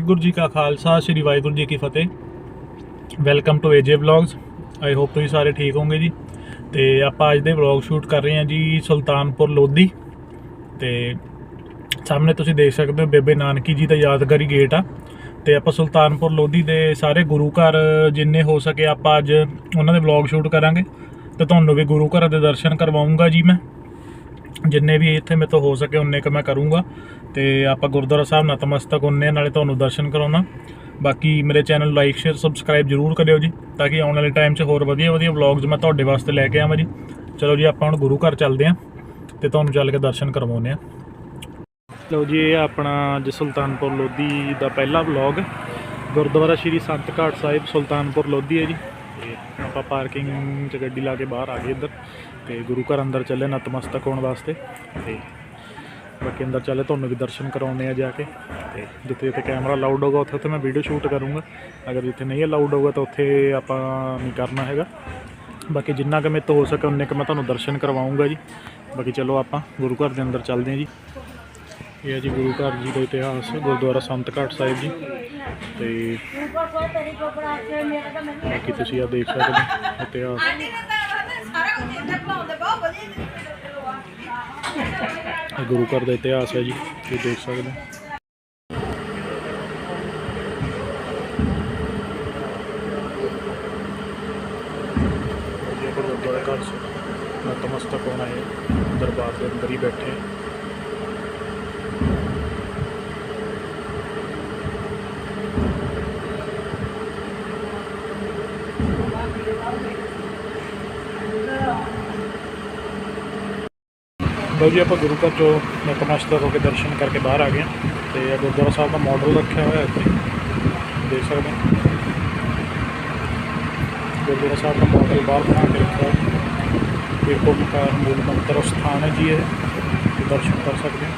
ਵਾਹਿਗੁਰੂ ਜੀ ਕਾ ਖਾਲਸਾ, ਸ੍ਰੀ ਵਾਹਿਗੁਰੂ ਜੀ ਕੀ ਫਤਿਹ। Welcome to AJ vlogs I hope ਤੁਸੀਂ ਸਾਰੇ ਠੀਕ ਹੋਵੋਗੇ ਜੀ। ਤੇ ਆਪਾਂ ਅੱਜ ਦੇ ਵਲੌਗ ਸ਼ੂਟ ਕਰ ਰਹੇ ਹਾਂ ਜੀ ਸੁਲਤਾਨਪੁਰ ਲੋਧੀ। ਤੇ ਸਾਹਮਣੇ ਤੁਸੀਂ ਦੇਖ ਸਕਦੇ ਹੋ ਬੇਬੇ ਨਾਨਕੀ ਜੀ ਦਾ ਯਾਦਗਾਰੀ ਗੇਟ ਆ। ਤੇ ਆਪਾਂ ਸੁਲਤਾਨਪੁਰ ਲੋਧੀ ਦੇ ਸਾਰੇ ਗੁਰੂ ਘਰ ਜਿੰਨੇ ਹੋ ਸਕੇ ਆਪਾਂ ਅੱਜ ਉਹਨਾਂ ਦੇ ਵਲੌਗ ਸ਼ੂਟ ਕਰਾਂਗੇ। ਤੇ ਤੁਹਾਨੂੰ ਵੀ ਗੁਰੂ ਘਰਾਂ ਦੇ ਦਰਸ਼ਨ ਕਰਵਾਉਂਗਾ ਜੀ ਮੈਂ। ਜਿੰਨੇ ਵੀ ਇੱਥੇ ਮੇਰੇ ਤੋਂ ਹੋ ਸਕੇ ਉਨੇ ਕ ਮੈਂ ਕਰੂੰਗਾ ਤੇ ਆਪਾਂ ਗੁਰਦੁਆਰਾ ਸਾਹਿਬ ਨਤਮਸਤਕ ਹੁੰਨੇ ਨਾਲੇ ਤੁਹਾਨੂੰ ਦਰਸ਼ਨ ਕਰਾਉਣਾ। ਬਾਕੀ ਮੇਰੇ ਚੈਨਲ ਲਾਈਕ ਸ਼ੇਅਰ ਸਬਸਕ੍ਰਾਈਬ ਜਰੂਰ ਕਰਿਓ ਜੀ, ਤਾਂ ਕਿ ਆਉਣ ਵਾਲੇ ਟਾਈਮ 'ਚ ਹੋਰ ਵਧੀਆ ਵਧੀਆ ਵਲੌਗਸ ਮੈਂ ਤੁਹਾਡੇ ਵਾਸਤੇ ਲੈ ਕੇ ਆਵਾਂ ਜੀ। ਚਲੋ ਜੀ, ਆਪਾਂ ਹੁਣ ਗੁਰੂ ਘਰ ਚੱਲਦੇ ਆਂ ਤੇ ਤੁਹਾਨੂੰ ਚੱਲ ਕੇ ਦਰਸ਼ਨ ਕਰਵਾਉਂਦੇ ਆਂ ਲਓ ਜੀ, ਇਹ ਆਪਣਾ ਅੱਜ ਸੁਲਤਾਨਪੁਰ ਲੋਧੀ ਦਾ ਪਹਿਲਾ ਵਲੌਗ ਗੁਰਦੁਆਰਾ ਸ਼੍ਰੀ ਸੰਤ ਘਾਟ ਸਾਹਿਬ ਸੁਲਤਾਨਪੁਰ ਲੋਧੀ ਹੈ ਜੀ। ਆਪਾਂ ਪਾਰਕਿੰਗ 'ਚ ਗੱਡੀ ਲਾ ਕੇ ਬਾਹਰ ਆ ਗਏ ਇੱਧਰ ਤੇ ਗੁਰੂ ਘਰ ਅੰਦਰ ਚੱਲੇ ਨਤਮਸਤਕ ਹੋਣ ਵਾਸਤੇ ਤੇ ਬਾਕੀ ਅੰਦਰ ਚੱਲੇ ਤੁਹਾਨੂੰ ਵੀ ਦਰਸ਼ਨ ਕਰਾਉਣੇ ਆ ਜਾ ਕੇ ਤੇ ਜਿੱਥੇ ਜਿੱਥੇ ਕੈਮਰਾ ਅਲਾਉਡ ਹੋਗਾ ਉੱਥੇ ਉੱਥੇ ਮੈਂ ਵੀਡੀਓ ਸ਼ੂਟ ਕਰੂੰਗਾ। ਅਗਰ ਜਿੱਥੇ ਨਹੀਂ ਅਲਾਉਡ ਹੋਗਾ ਤਾਂ ਉੱਥੇ ਆਪਾਂ ਨਹੀਂ ਕਰਨਾ ਹੈਗਾ। ਬਾਕੀ ਜਿੰਨਾ ਕੁ ਮੇਰੇ ਤੋਂ ਹੋ ਸਕੇ ਉਨੇ ਕੁ ਮੈਂ ਤੁਹਾਨੂੰ ਦਰਸ਼ਨ ਕਰਵਾਉਂਗਾ ਜੀ। ਬਾਕੀ ਚਲੋ ਆਪਾਂ ਗੁਰੂ ਘਰ ਦੇ ਅੰਦਰ ਚੱਲਦੇ ਹਾਂ ਜੀ। ਇਹ ਹੈ ਜੀ ਗੁਰੂ ਘਰ ਜੀ ਦਾ ਇਤਿਹਾਸ, ਗੁਰਦੁਆਰਾ ਸੰਤ ਘਾਟ ਸਾਹਿਬ ਜੀ। ਤੇ ਬਾਕੀ ਤੁਸੀਂ ਆ ਦੇਖ ਸਕਦੇ ਹੋ ਇਤਿਹਾਸ। ਇਹ ਗੁਰੂ ਘਰ ਦਾ ਇਤਿਹਾਸ ਹੈ ਜੀ, ਤੁਸੀਂ ਦੇਖ ਸਕਦੇ ਹੋ। ਗੁਰਦੁਆਰਾ ਘਰ ਨਤਮਸਤਕ ਹੋਣਾ ਹੈ ਦਰਬਾਰ ਦੇ ਅੰਦਰ ਹੀ ਬੈਠੇ। ਹੈ। ਜੀ, ਆਪਾਂ ਗੁਰੂ ਘਰ ਚੋਂ ਨਤਮਸਤਕ ਹੋ ਕੇ ਦਰਸ਼ਨ ਕਰਕੇ ਬਾਹਰ ਆ ਗਏ ਹਾਂ ਤੇ ਇਹ ਗੁਰਦੁਆਰਾ ਸਾਹਿਬ ਦਾ ਮਾਡਲ ਰੱਖਿਆ ਹੋਇਆ ਇੱਥੇ। ਦੇਖ ਸਕਦੇ ਹੋ। ਗੁਰਦੁਆਰਾ ਸਾਹਿਬ ਦਾ ਮਾਡਲ ਬਾਹਰ ਬਣਾ ਕੇ ਰੱਖਿਆ ਹੋਇਆ ਇਹ ਓਮਕਾਰ ਮੂਲ ਮੰਤਰ ਸਥਾਨ ਹੈ ਜੀ ਇਹ ਦਰਸ਼ਨ ਕਰ ਸਕਦੇ ਹੋ।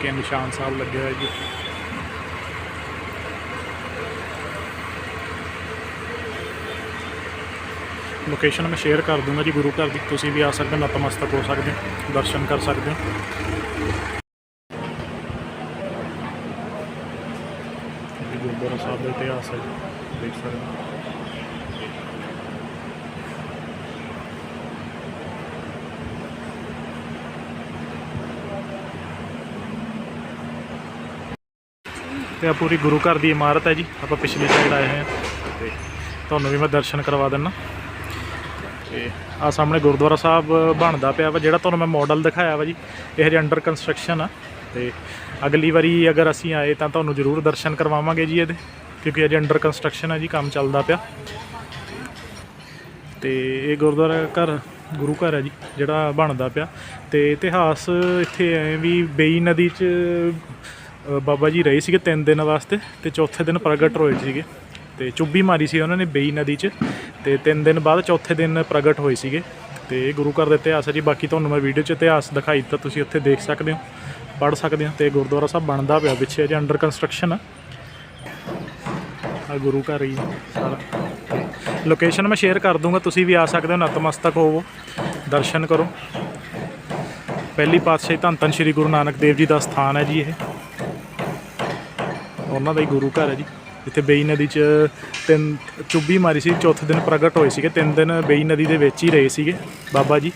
ਕਿ ਨਿਸ਼ਾਨ ਸਾਹਿਬ ਲੱਗਿਆ ਹੋਏ ਜੀ। ਲੋਕੇਸ਼ਨ ਮੈਂ ਸ਼ੇਅਰ ਕਰ ਦੂੰਗਾ ਜੀ, ਗੁਰੂ ਘਰ ਦੀ ਤੁਸੀਂ ਵੀ ਆ ਸਕਦੇ ਹੋ, ਨਤਮਸਤਕ ਹੋ ਸਕਦੇ ਹੋ, ਦਰਸ਼ਨ ਕਰ ਸਕਦੇ ਹੋ। ਗੁਰਦੁਆਰਾ ਸਾਹਿਬ ਦਾ ਇਤਿਹਾਸ ਹੈ ਜੀ, ਦੇਖ ਸਕਦੇ ਹੋ। ਤੇ ਆ ਪੂਰੀ ਗੁਰੂ ਘਰ ਦੀ ਇਮਾਰਤ ਹੈ ਜੀ, ਆਪਾਂ ਪਿਛਲੀ ਸਾਈਡ ਆਏ ਹੋਏ ਹਾਂ। ਤੇ ਤੁਹਾਨੂੰ ਵੀ ਮੈਂ ਦਰਸ਼ਨ ਕਰਵਾ ਦਿੰਨਾ। ਤੇ ਆ ਸਾਹਮਣੇ ਗੁਰਦੁਆਰਾ ਸਾਹਿਬ ਬਣਦਾ ਪਿਆ ਵਾ, ਜਿਹੜਾ ਤੁਹਾਨੂੰ ਮੈਂ ਮਾਡਲ ਦਿਖਾਇਆ ਵਾ ਜੀ, ਇਹ ਹਜੇ ਅੰਡਰ ਕੰਸਟਰਕਸ਼ਨ ਆ। ਤੇ ਅਗਲੀ ਵਾਰੀ ਅਗਰ ਅਸੀਂ ਆਏ ਤਾਂ ਤੁਹਾਨੂੰ ਜ਼ਰੂਰ ਦਰਸ਼ਨ ਕਰਵਾਵਾਂਗੇ ਜੀ ਇਹਦੇ, ਕਿਉਂਕਿ ਅਜੇ ਅੰਡਰ ਕੰਸਟਰਕਸ਼ਨ ਹੈ ਜੀ, ਕੰਮ ਚੱਲਦਾ ਪਿਆ। ਤੇ ਇਹ ਗੁਰਦੁਆਰਾ ਘਰ, ਗੁਰੂ ਘਰ ਹੈ ਜੀ, ਜਿਹੜਾ ਬਣਦਾ ਪਿਆ। ਤੇ ਇਤਿਹਾਸ ਇੱਥੇ ਐ ਵੀ ਬੇਈ ਨਦੀ 'ਚ ਬਾਬਾ ਜੀ ਰਹੇ ਸੀਗੇ 3 ਦਿਨ ਵਾਸਤੇ, ਤੇ ਚੌਥੇ ਦਿਨ ਪ੍ਰਗਟ ਹੋਏ ਸੀਗੇ। ਤੇ ਚੁੱਭੀ ਮਾਰੀ ਸੀ ਉਹਨਾਂ ਨੇ ਬੇਈ ਨਦੀ 'ਚ ਤੇ ਤਿੰਨ ਦਿਨ ਬਾਅਦ ਚੌਥੇ ਦਿਨ ਪ੍ਰਗਟ ਹੋਏ ਸੀਗੇ ਤੇ ਇਹ ਗੁਰੂ ਘਰ ਦਾ ਇਤਿਹਾਸ ਹੈ ਜੀ, ਬਾਕੀ ਤੁਹਾਨੂੰ ਮੈਂ ਵੀਡੀਓ 'ਚ ਇਤਿਹਾਸ ਦਿਖਾਈ ਦਿੱਤਾ, ਤੁਸੀਂ ਉੱਥੇ ਦੇਖ ਸਕਦੇ ਹੋ, ਪੜ੍ਹ ਸਕਦੇ ਹੋ ਤੇ ਗੁਰਦੁਆਰਾ ਸਾਹਿਬ ਬਣਦਾ ਪਿਆ, ਪਿੱਛੇ ਅਜੇ ਅੰਡਰ ਕੰਸਟਰਕਸ਼ਨ ਆ। ਆ ਗੁਰੂ ਘਰ ਹੀ ਸਾਰਾ। ਲੋਕੇਸ਼ਨ ਮੈਂ ਸ਼ੇਅਰ ਕਰ ਦੂੰਗਾ ਤੁਸੀਂ ਵੀ ਆ ਸਕਦੇ ਹੋ, ਨਤਮਸਤਕ ਹੋਵੋ, ਦਰਸ਼ਨ ਕਰੋ। ਪਹਿਲੀ ਪਾਤਸ਼ਾਹੀ ਧੰਨ ਧੰਨ ਸ਼੍ਰੀ ਗੁਰੂ ਨਾਨਕ ਦੇਵ ਜੀ ਦਾ ਸਥਾਨ ਹੈ ਜੀ ਇਹ। ਉਹਨਾਂ ਦਾ ਹੀ ਗੁਰੂ ਘਰ ਹੈ ਜੀ। ਜਿੱਥੇ ਬੇਈ ਨਦੀ 'ਚ ਤਿੰਨ ਚੁੱਭੀ ਮਾਰੀ ਸੀ, ਚੌਥੇ ਦਿਨ ਪ੍ਰਗਟ ਹੋਏ ਸੀਗੇ, ਤਿੰਨ ਦਿਨ ਬੇਈ ਨਦੀ ਦੇ ਵਿੱਚ ਹੀ ਰਹੇ ਸੀਗੇ। ਬਾਬਾ ਜੀ।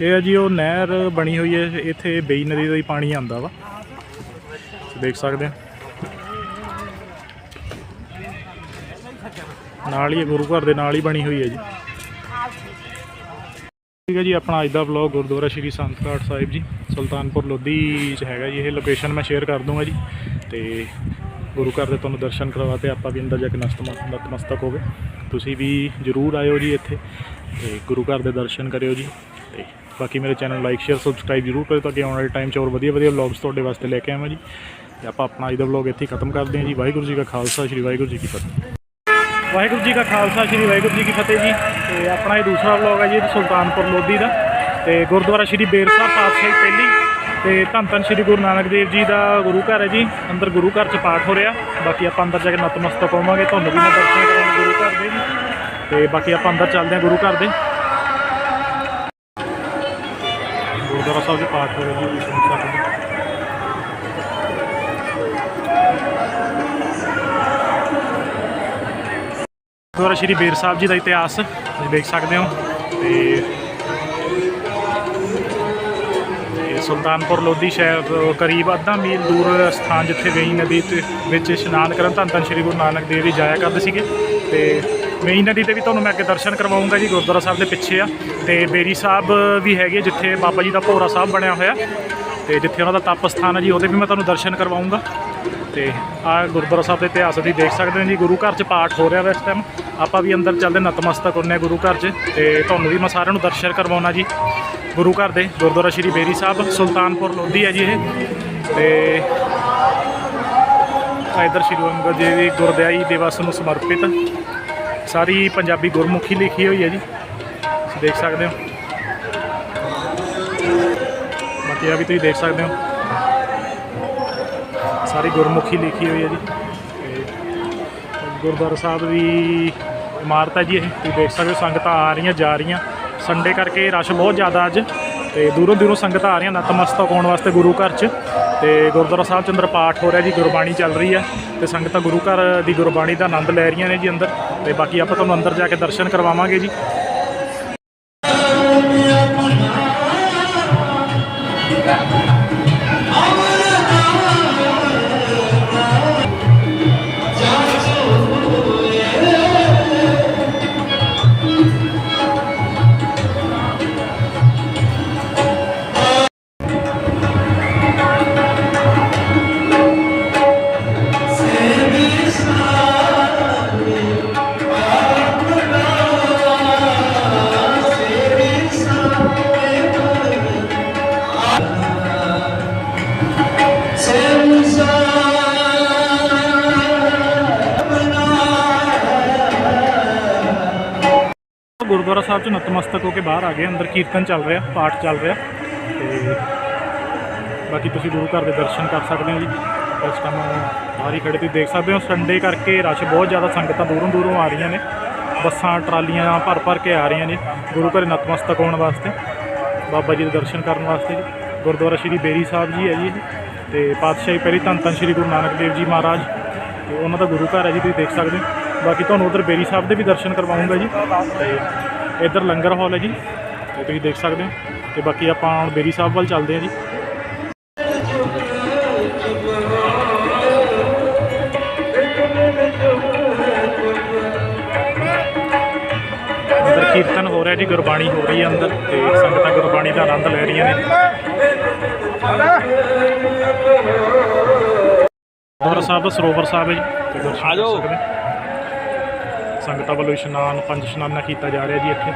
ਇਹ ਹੈ ਜੀ, ਉਹ ਨਹਿਰ ਬਣੀ ਹੋਈ ਹੈ, ਇੱਥੇ ਬੇਈ ਨਦੀ ਦਾ ਹੀ ਪਾਣੀ ਆਉਂਦਾ ਵਾ। ਦੇਖ ਸਕਦੇ ਹੋ। ਨਾਲ ਹੀ ਗੁਰੂ ਘਰ ਦੇ ਨਾਲ ਹੀ ਬਣੀ ਹੋਈ ਹੈ ਜੀ। ਠੀਕ ਹੈ ਜੀ, ਆਪਣਾ ਅੱਜ ਦਾ ਵਲੌਗ ਗੁਰਦੁਆਰਾ ਸ਼੍ਰੀ ਸੰਤ ਘਾਟ ਸਾਹਿਬ ਜੀ, ਸੁਲਤਾਨਪੁਰ ਲੋਧੀ 'ਚ ਹੈਗਾ ਜੀ ਇਹ ਲੋਕੇਸ਼ਨ ਮੈਂ ਸ਼ੇਅਰ ਕਰ ਦੂੰਗਾ ਜੀ। ਤੇ ਗੁਰੂ ਘਰ ਦੇ ਤੁਹਾਨੂੰ ਦਰਸ਼ਨ ਕਰਵਾ ਕਰਵਾਤੇ ਆਪਾਂ ਵੀ ਅੰਦਰ ਜਾ ਕੇ ਨਤਮਸਤਕ ਨਤਮਸਤਕ ਹੋਵੇ। ਤੁਸੀਂ ਵੀ ਜਰੂਰ ਆਇਓ ਜੀ ਇੱਥੇ ਤੇ ਗੁਰੂ ਘਰ ਦੇ ਦਰਸ਼ਨ ਕਰਿਓ ਜੀ। ਤੇ ਬਾਕੀ ਮੇਰੇ ਚੈਨਲ ਲਾਈਕ ਸ਼ੇਅਰ ਸਬਸਕ੍ਰਾਈਬ ਜਰੂਰ ਕਰਿਓ ਤਾਂ ਕਿ ਆਉਣ ਵਾਲੇ ਟਾਈਮ 'ਚ ਹੋਰ ਵਧੀਆ ਵਧੀਆ ਵਲੌਗਸ ਤੁਹਾਡੇ ਵਾਸਤੇ ਲੈ ਕੇ ਆਵਾਂ ਜੀ। ਤੇ ਆਪਾਂ ਆਪਣਾ ਅੱਜ ਦਾ ਵਲੌਗ ਇੱਥੇ ਹੀ ਖਤਮ ਕਰਦੇ ਹਾਂ ਜੀ। ਵਾਹਿਗੁਰੂ ਜੀ ਕਾ ਖਾਲਸਾ, ਸ਼੍ਰੀ ਵਾਹਿਗੁਰੂ ਜੀ ਕੀ ਫਤਿਹ। ਵਾਹਿਗੁਰੂ ਜੀ ਕਾ ਖਾਲਸਾ, ਸ਼੍ਰੀ ਵਾਹਿਗੁਰੂ ਜੀ ਕੀ ਫਤਿਹ ਜੀ। ਤੇ ਆਪਣਾ ਇਹ ਦੂਸਰਾ ਵਲੌਗ ਹੈ ਜੀ ਸੁਲਤਾਨਪੁਰ ਲੋਧੀ ਦਾ। ਤੇ ਗੁਰਦੁਆਰਾ ਸ਼੍ਰੀ ਬੇਰ ਸਾਹਿਬ ਪਾਤਸ਼ਾਹੀ ਪਹਿਲੀ। ਤੇ ਧੰਨ ਧੰਨ ਸ਼੍ਰੀ ਗੁਰੂ ਨਾਨਕ ਦੇਵ ਜੀ ਦਾ ਗੁਰੂ ਘਰ ਹੈ ਜੀ। ਅੰਦਰ ਗੁਰੂ ਘਰ ਚ ਪਾਠ ਹੋ ਰਿਹਾ। ਬਾਕੀ ਆਪਾਂ ਅੰਦਰ ਜਾ ਕੇ ਨਤਮਸਤਕ ਹੋਵਾਂਗੇ। ਤੁਹਾਨੂੰ ਵੀ ਮੈਂ ਦਰਸ਼ਨ ਕਰਾਂਗੇ ਗੁਰੂ ਘਰ ਦੇ ਜੀ। ਤੇ ਬਾਕੀ ਆਪਾਂ ਅੰਦਰ ਚੱਲਦੇ ਹਾਂ ਗੁਰੂ ਘਰ ਦੇ। ਗੁਰਦੁਆਰਾ ਸਾਹਿਬ ਦੇ ਪਾਠ ਹੋ ਰਿਹਾ ਜੀ। ਤੁਸੀਂ ਗੁਰਦੁਆਰਾ ਸ਼੍ਰੀ ਬੇਰ ਸਾਹਿਬ ਜੀ ਦਾ ਇਤਿਹਾਸ ਤੁਸੀਂ ਦੇਖ ਸਕਦੇ ਹੋ। ਤੇ ਸੁਲਤਾਨਪੁਰ ਲੋਧੀ ਸ਼ਹਿਰ ਕਰੀਬ ਅੱਧਾ ਮੀਲ ਦੂਰ ਸਥਾਨ ਜਿੱਥੇ ਵੇਈ ਨਦੀ ਤੇ ਵਿੱਚ ਇਸ਼ਨਾਨ ਕਰਨ ਧੰਨ ਧੰਨ ਸ਼੍ਰੀ ਗੁਰੂ ਨਾਨਕ ਦੇਵ ਜੀ ਜਾਇਆ ਕਰਦੇ ਸੀਗੇ। ਤੇ ਵੇਈ ਨਦੀ ਤੇ ਵੀ ਤੁਹਾਨੂੰ ਮੈਂ ਅੱਗੇ ਦਰਸ਼ਨ ਕਰਵਾਉਂਗਾ ਜੀ, ਗੁਰਦੁਆਰਾ ਸਾਹਿਬ ਦੇ ਪਿੱਛੇ ਆ। ਤੇ ਬੇਰੀ ਸਾਹਿਬ ਵੀ ਹੈਗੇ ਜਿੱਥੇ ਬਾਬਾ ਜੀ ਦਾ ਭੋਰਾ ਸਾਹਿਬ ਬਣਿਆ ਹੋਇਆ। ਤੇ ਜਿੱਥੇ ਉਹਨਾਂ ਦਾ ਤਪ ਸਥਾਨ ਹੈ ਜੀ, ਉਹਦੇ ਵੀ ਮੈਂ ਤੁਹਾਨੂੰ ਦਰਸ਼ਨ ਕਰਵਾਉਂਗਾ। ਤੇ ਆ ਗੁਰਦੁਆਰਾ ਸਾਹਿਬ ਦੇ ਇਤਿਹਾਸ ਅਸੀਂ ਦੇਖ ਸਕਦੇ ਹਾਂ ਜੀ, ਗੁਰੂ ਘਰ 'ਚ ਪਾਠ ਹੋ ਰਿਹਾ ਵਾ ਇਸ ਟਾਈਮ ਆਪਾਂ ਵੀ ਅੰਦਰ ਚੱਲਦੇ, ਨਤਮਸਤਕ ਹੁੰਨੇ ਗੁਰੂ ਘਰ 'ਚ। ਤੇ ਤੁਹਾਨੂੰ ਵੀ ਮੈਂ ਸਾਰਿਆਂ ਨੂੰ ਦਰਸ਼ਨ ਕਰਵਾਉਣਾ ਜੀ। ਗੁਰੂ ਘਰ ਦੇ, ਗੁਰਦੁਆਰਾ ਸ਼੍ਰੀ ਬੇਰੀ ਸਾਹਿਬ, ਸੁਲਤਾਨਪੁਰ ਲੋਧੀ ਹੈ ਜੀ ਇਹ। ਤੇ ਆ ਇੱਧਰ ਸ਼੍ਰੀ ਗੁਰੂ ਅੰਗਦ ਦੇਵ ਜੀ ਗੁਰਦਿਆਈ ਦਿਵਸ ਨੂੰ ਸਮਰਪਿਤ ਸਾਰੀ ਪੰਜਾਬੀ ਗੁਰਮੁਖੀ ਲਿਖੀ ਹੋਈ ਹੈ ਜੀ। ਤੁਸੀਂ ਦੇਖ ਸਕਦੇ ਹੋ। ਬਾਕੀ ਆ ਵੀ ਤੁਸੀਂ ਦੇਖ ਸਕਦੇ ਹੋ। ਸਾਰੀ ਗੁਰਮੁਖੀ ਲਿਖੀ ਹੋਈ ਹੈ ਜੀ। ਤੇ ਗੁਰਦੁਆਰਾ ਸਾਹਿਬ ਦੀ ਇਮਾਰਤ ਹੈ ਜੀ ਇਹ। ਤੁਸੀਂ ਦੇਖ ਸਕਦੇ ਹੋ, ਸੰਗਤਾਂ ਆ ਰਹੀਆਂ, ਜਾ ਰਹੀਆਂ। ਸੰਡੇ ਕਰਕੇ ਰਸ਼ ਬਹੁਤ ਜ਼ਿਆਦਾ ਅੱਜ। ਤੇ ਦੂਰੋਂ ਦੂਰੋਂ ਸੰਗਤਾਂ ਆ ਰਹੀਆਂ, ਨਤਮਸਤਕ ਹੋਣ ਵਾਸਤੇ ਗੁਰੂ ਘਰ 'ਚ। ਤੇ ਗੁਰਦੁਆਰਾ ਸਾਹਿਬ 'ਚ ਅੰਦਰ ਪਾਠ ਹੋ ਰਿਹਾ ਜੀ, ਗੁਰਬਾਣੀ ਚੱਲ ਰਹੀ ਹੈ। ਤੇ ਸੰਗਤਾਂ ਗੁਰੂ ਘਰ ਦੀ ਗੁਰਬਾਣੀ ਦਾ ਆਨੰਦ ਲੈ ਰਹੀਆਂ ਨੇ ਜੀ ਅੰਦਰ। ਤੇ ਬਾਕੀ ਆਪਾਂ ਤੁਹਾਨੂੰ ਅੰਦਰ ਜਾ ਕੇ ਦਰਸ਼ਨ ਕਰਵਾਵਾਂਗੇ ਜੀ। ਗੁਰਦੁਆਰਾ ਸਾਹਿਬ 'ਚ ਨਤਮਸਤਕ ਹੋ ਕੇ ਬਾਹਰ ਆ ਗਏ, ਅੰਦਰ ਕੀਰਤਨ ਚੱਲ ਰਿਹਾ, ਪਾਠ ਚੱਲ ਰਿਹਾ। ਤੇ ਬਾਕੀ ਤੁਸੀਂ ਗੁਰੂ ਘਰ ਦੇ ਦਰਸ਼ਨ ਕਰ ਸਕਦੇ ਹੋ ਜੀ। ਇਸ ਟਾਈਮ ਬਾਹਰ ਹੀ ਖੜੇ ਤੁਸੀਂ ਦੇਖ ਸਕਦੇ ਹੋ ਸੰਡੇ ਕਰਕੇ ਰਸ਼ ਬਹੁਤ ਜ਼ਿਆਦਾ, ਸੰਗਤਾਂ ਦੂਰੋਂ ਦੂਰੋਂ ਆ ਰਹੀਆਂ ਨੇ। ਬੱਸਾਂ, ਟਰਾਲੀਆਂ ਭਰ ਭਰ ਕੇ ਆ ਰਹੀਆਂ ਨੇ, ਗੁਰੂ ਘਰ ਨਤਮਸਤਕ ਹੋਣ ਵਾਸਤੇ, ਬਾਬਾ ਜੀ ਦੇ ਦਰਸ਼ਨ ਕਰਨ ਵਾਸਤੇ ਗੁਰਦੁਆਰਾ ਸ਼੍ਰੀ ਬੇਰੀ ਸਾਹਿਬ ਜੀ ਹੈ ਜੀ ਇਹ। ਤੇ ਪਾਤਸ਼ਾਹੀ ਪਹਿਲੀ ਧੰਨ ਧੰਨ ਸ਼੍ਰੀ ਗੁਰੂ ਨਾਨਕ ਦੇਵ ਜੀ ਮਹਾਰਾਜ। ਤੇ ਉਹਨਾਂ ਦਾ ਗੁਰੂ ਘਰ ਹੈ ਜੀ, ਤੁਸੀਂ ਦੇਖ ਸਕਦੇ ਹੋ। ਬਾਕੀ ਤੁਹਾਨੂੰ ਉਧਰ ਬੇਰੀ ਸਾਹਿਬ ਦੇ ਵੀ ਦਰਸ਼ਨ ਕਰਵਾਉਂਗਾ ਜੀ। ਤੇ ਇੱਧਰ ਲੰਗਰ ਹਾਲ ਹੈ ਜੀ ਤੇ ਤੁਸੀਂ ਦੇਖ ਸਕਦੇ ਹੋ। ਤੇ ਬਾਕੀ ਆਪਾਂ ਹੁਣ ਬੇਰੀ ਸਾਹਿਬ ਵੱਲ ਚੱਲਦੇ ਹਾਂ ਜੀ। ਅੰਦਰ ਕੀਰਤਨ ਹੋ ਰਿਹਾ ਜੀ ਗੁਰਬਾਣੀ ਹੋ ਰਹੀ ਹੈ ਅੰਦਰ ਤੇ ਸੰਗਤਾਂ ਗੁਰਬਾਣੀ ਦਾ ਆਨੰਦ ਲੈ ਰਹੀਆਂ ਨੇ। ਗੁਰਦੁਆਰਾ ਸਾਹਿਬ ਸਰੋਵਰ ਸਾਹਿਬ ਹੈ ਜੀ ਆਜੋ। ਸੰਗਤਾਂ ਵੱਲੋਂ ਇਸ਼ਨਾਨ ਪੰਜ ਇਸ਼ਨਾਨਾ ਕੀਤਾ ਜਾ ਰਿਹਾ ਜੀ ਇੱਥੇ।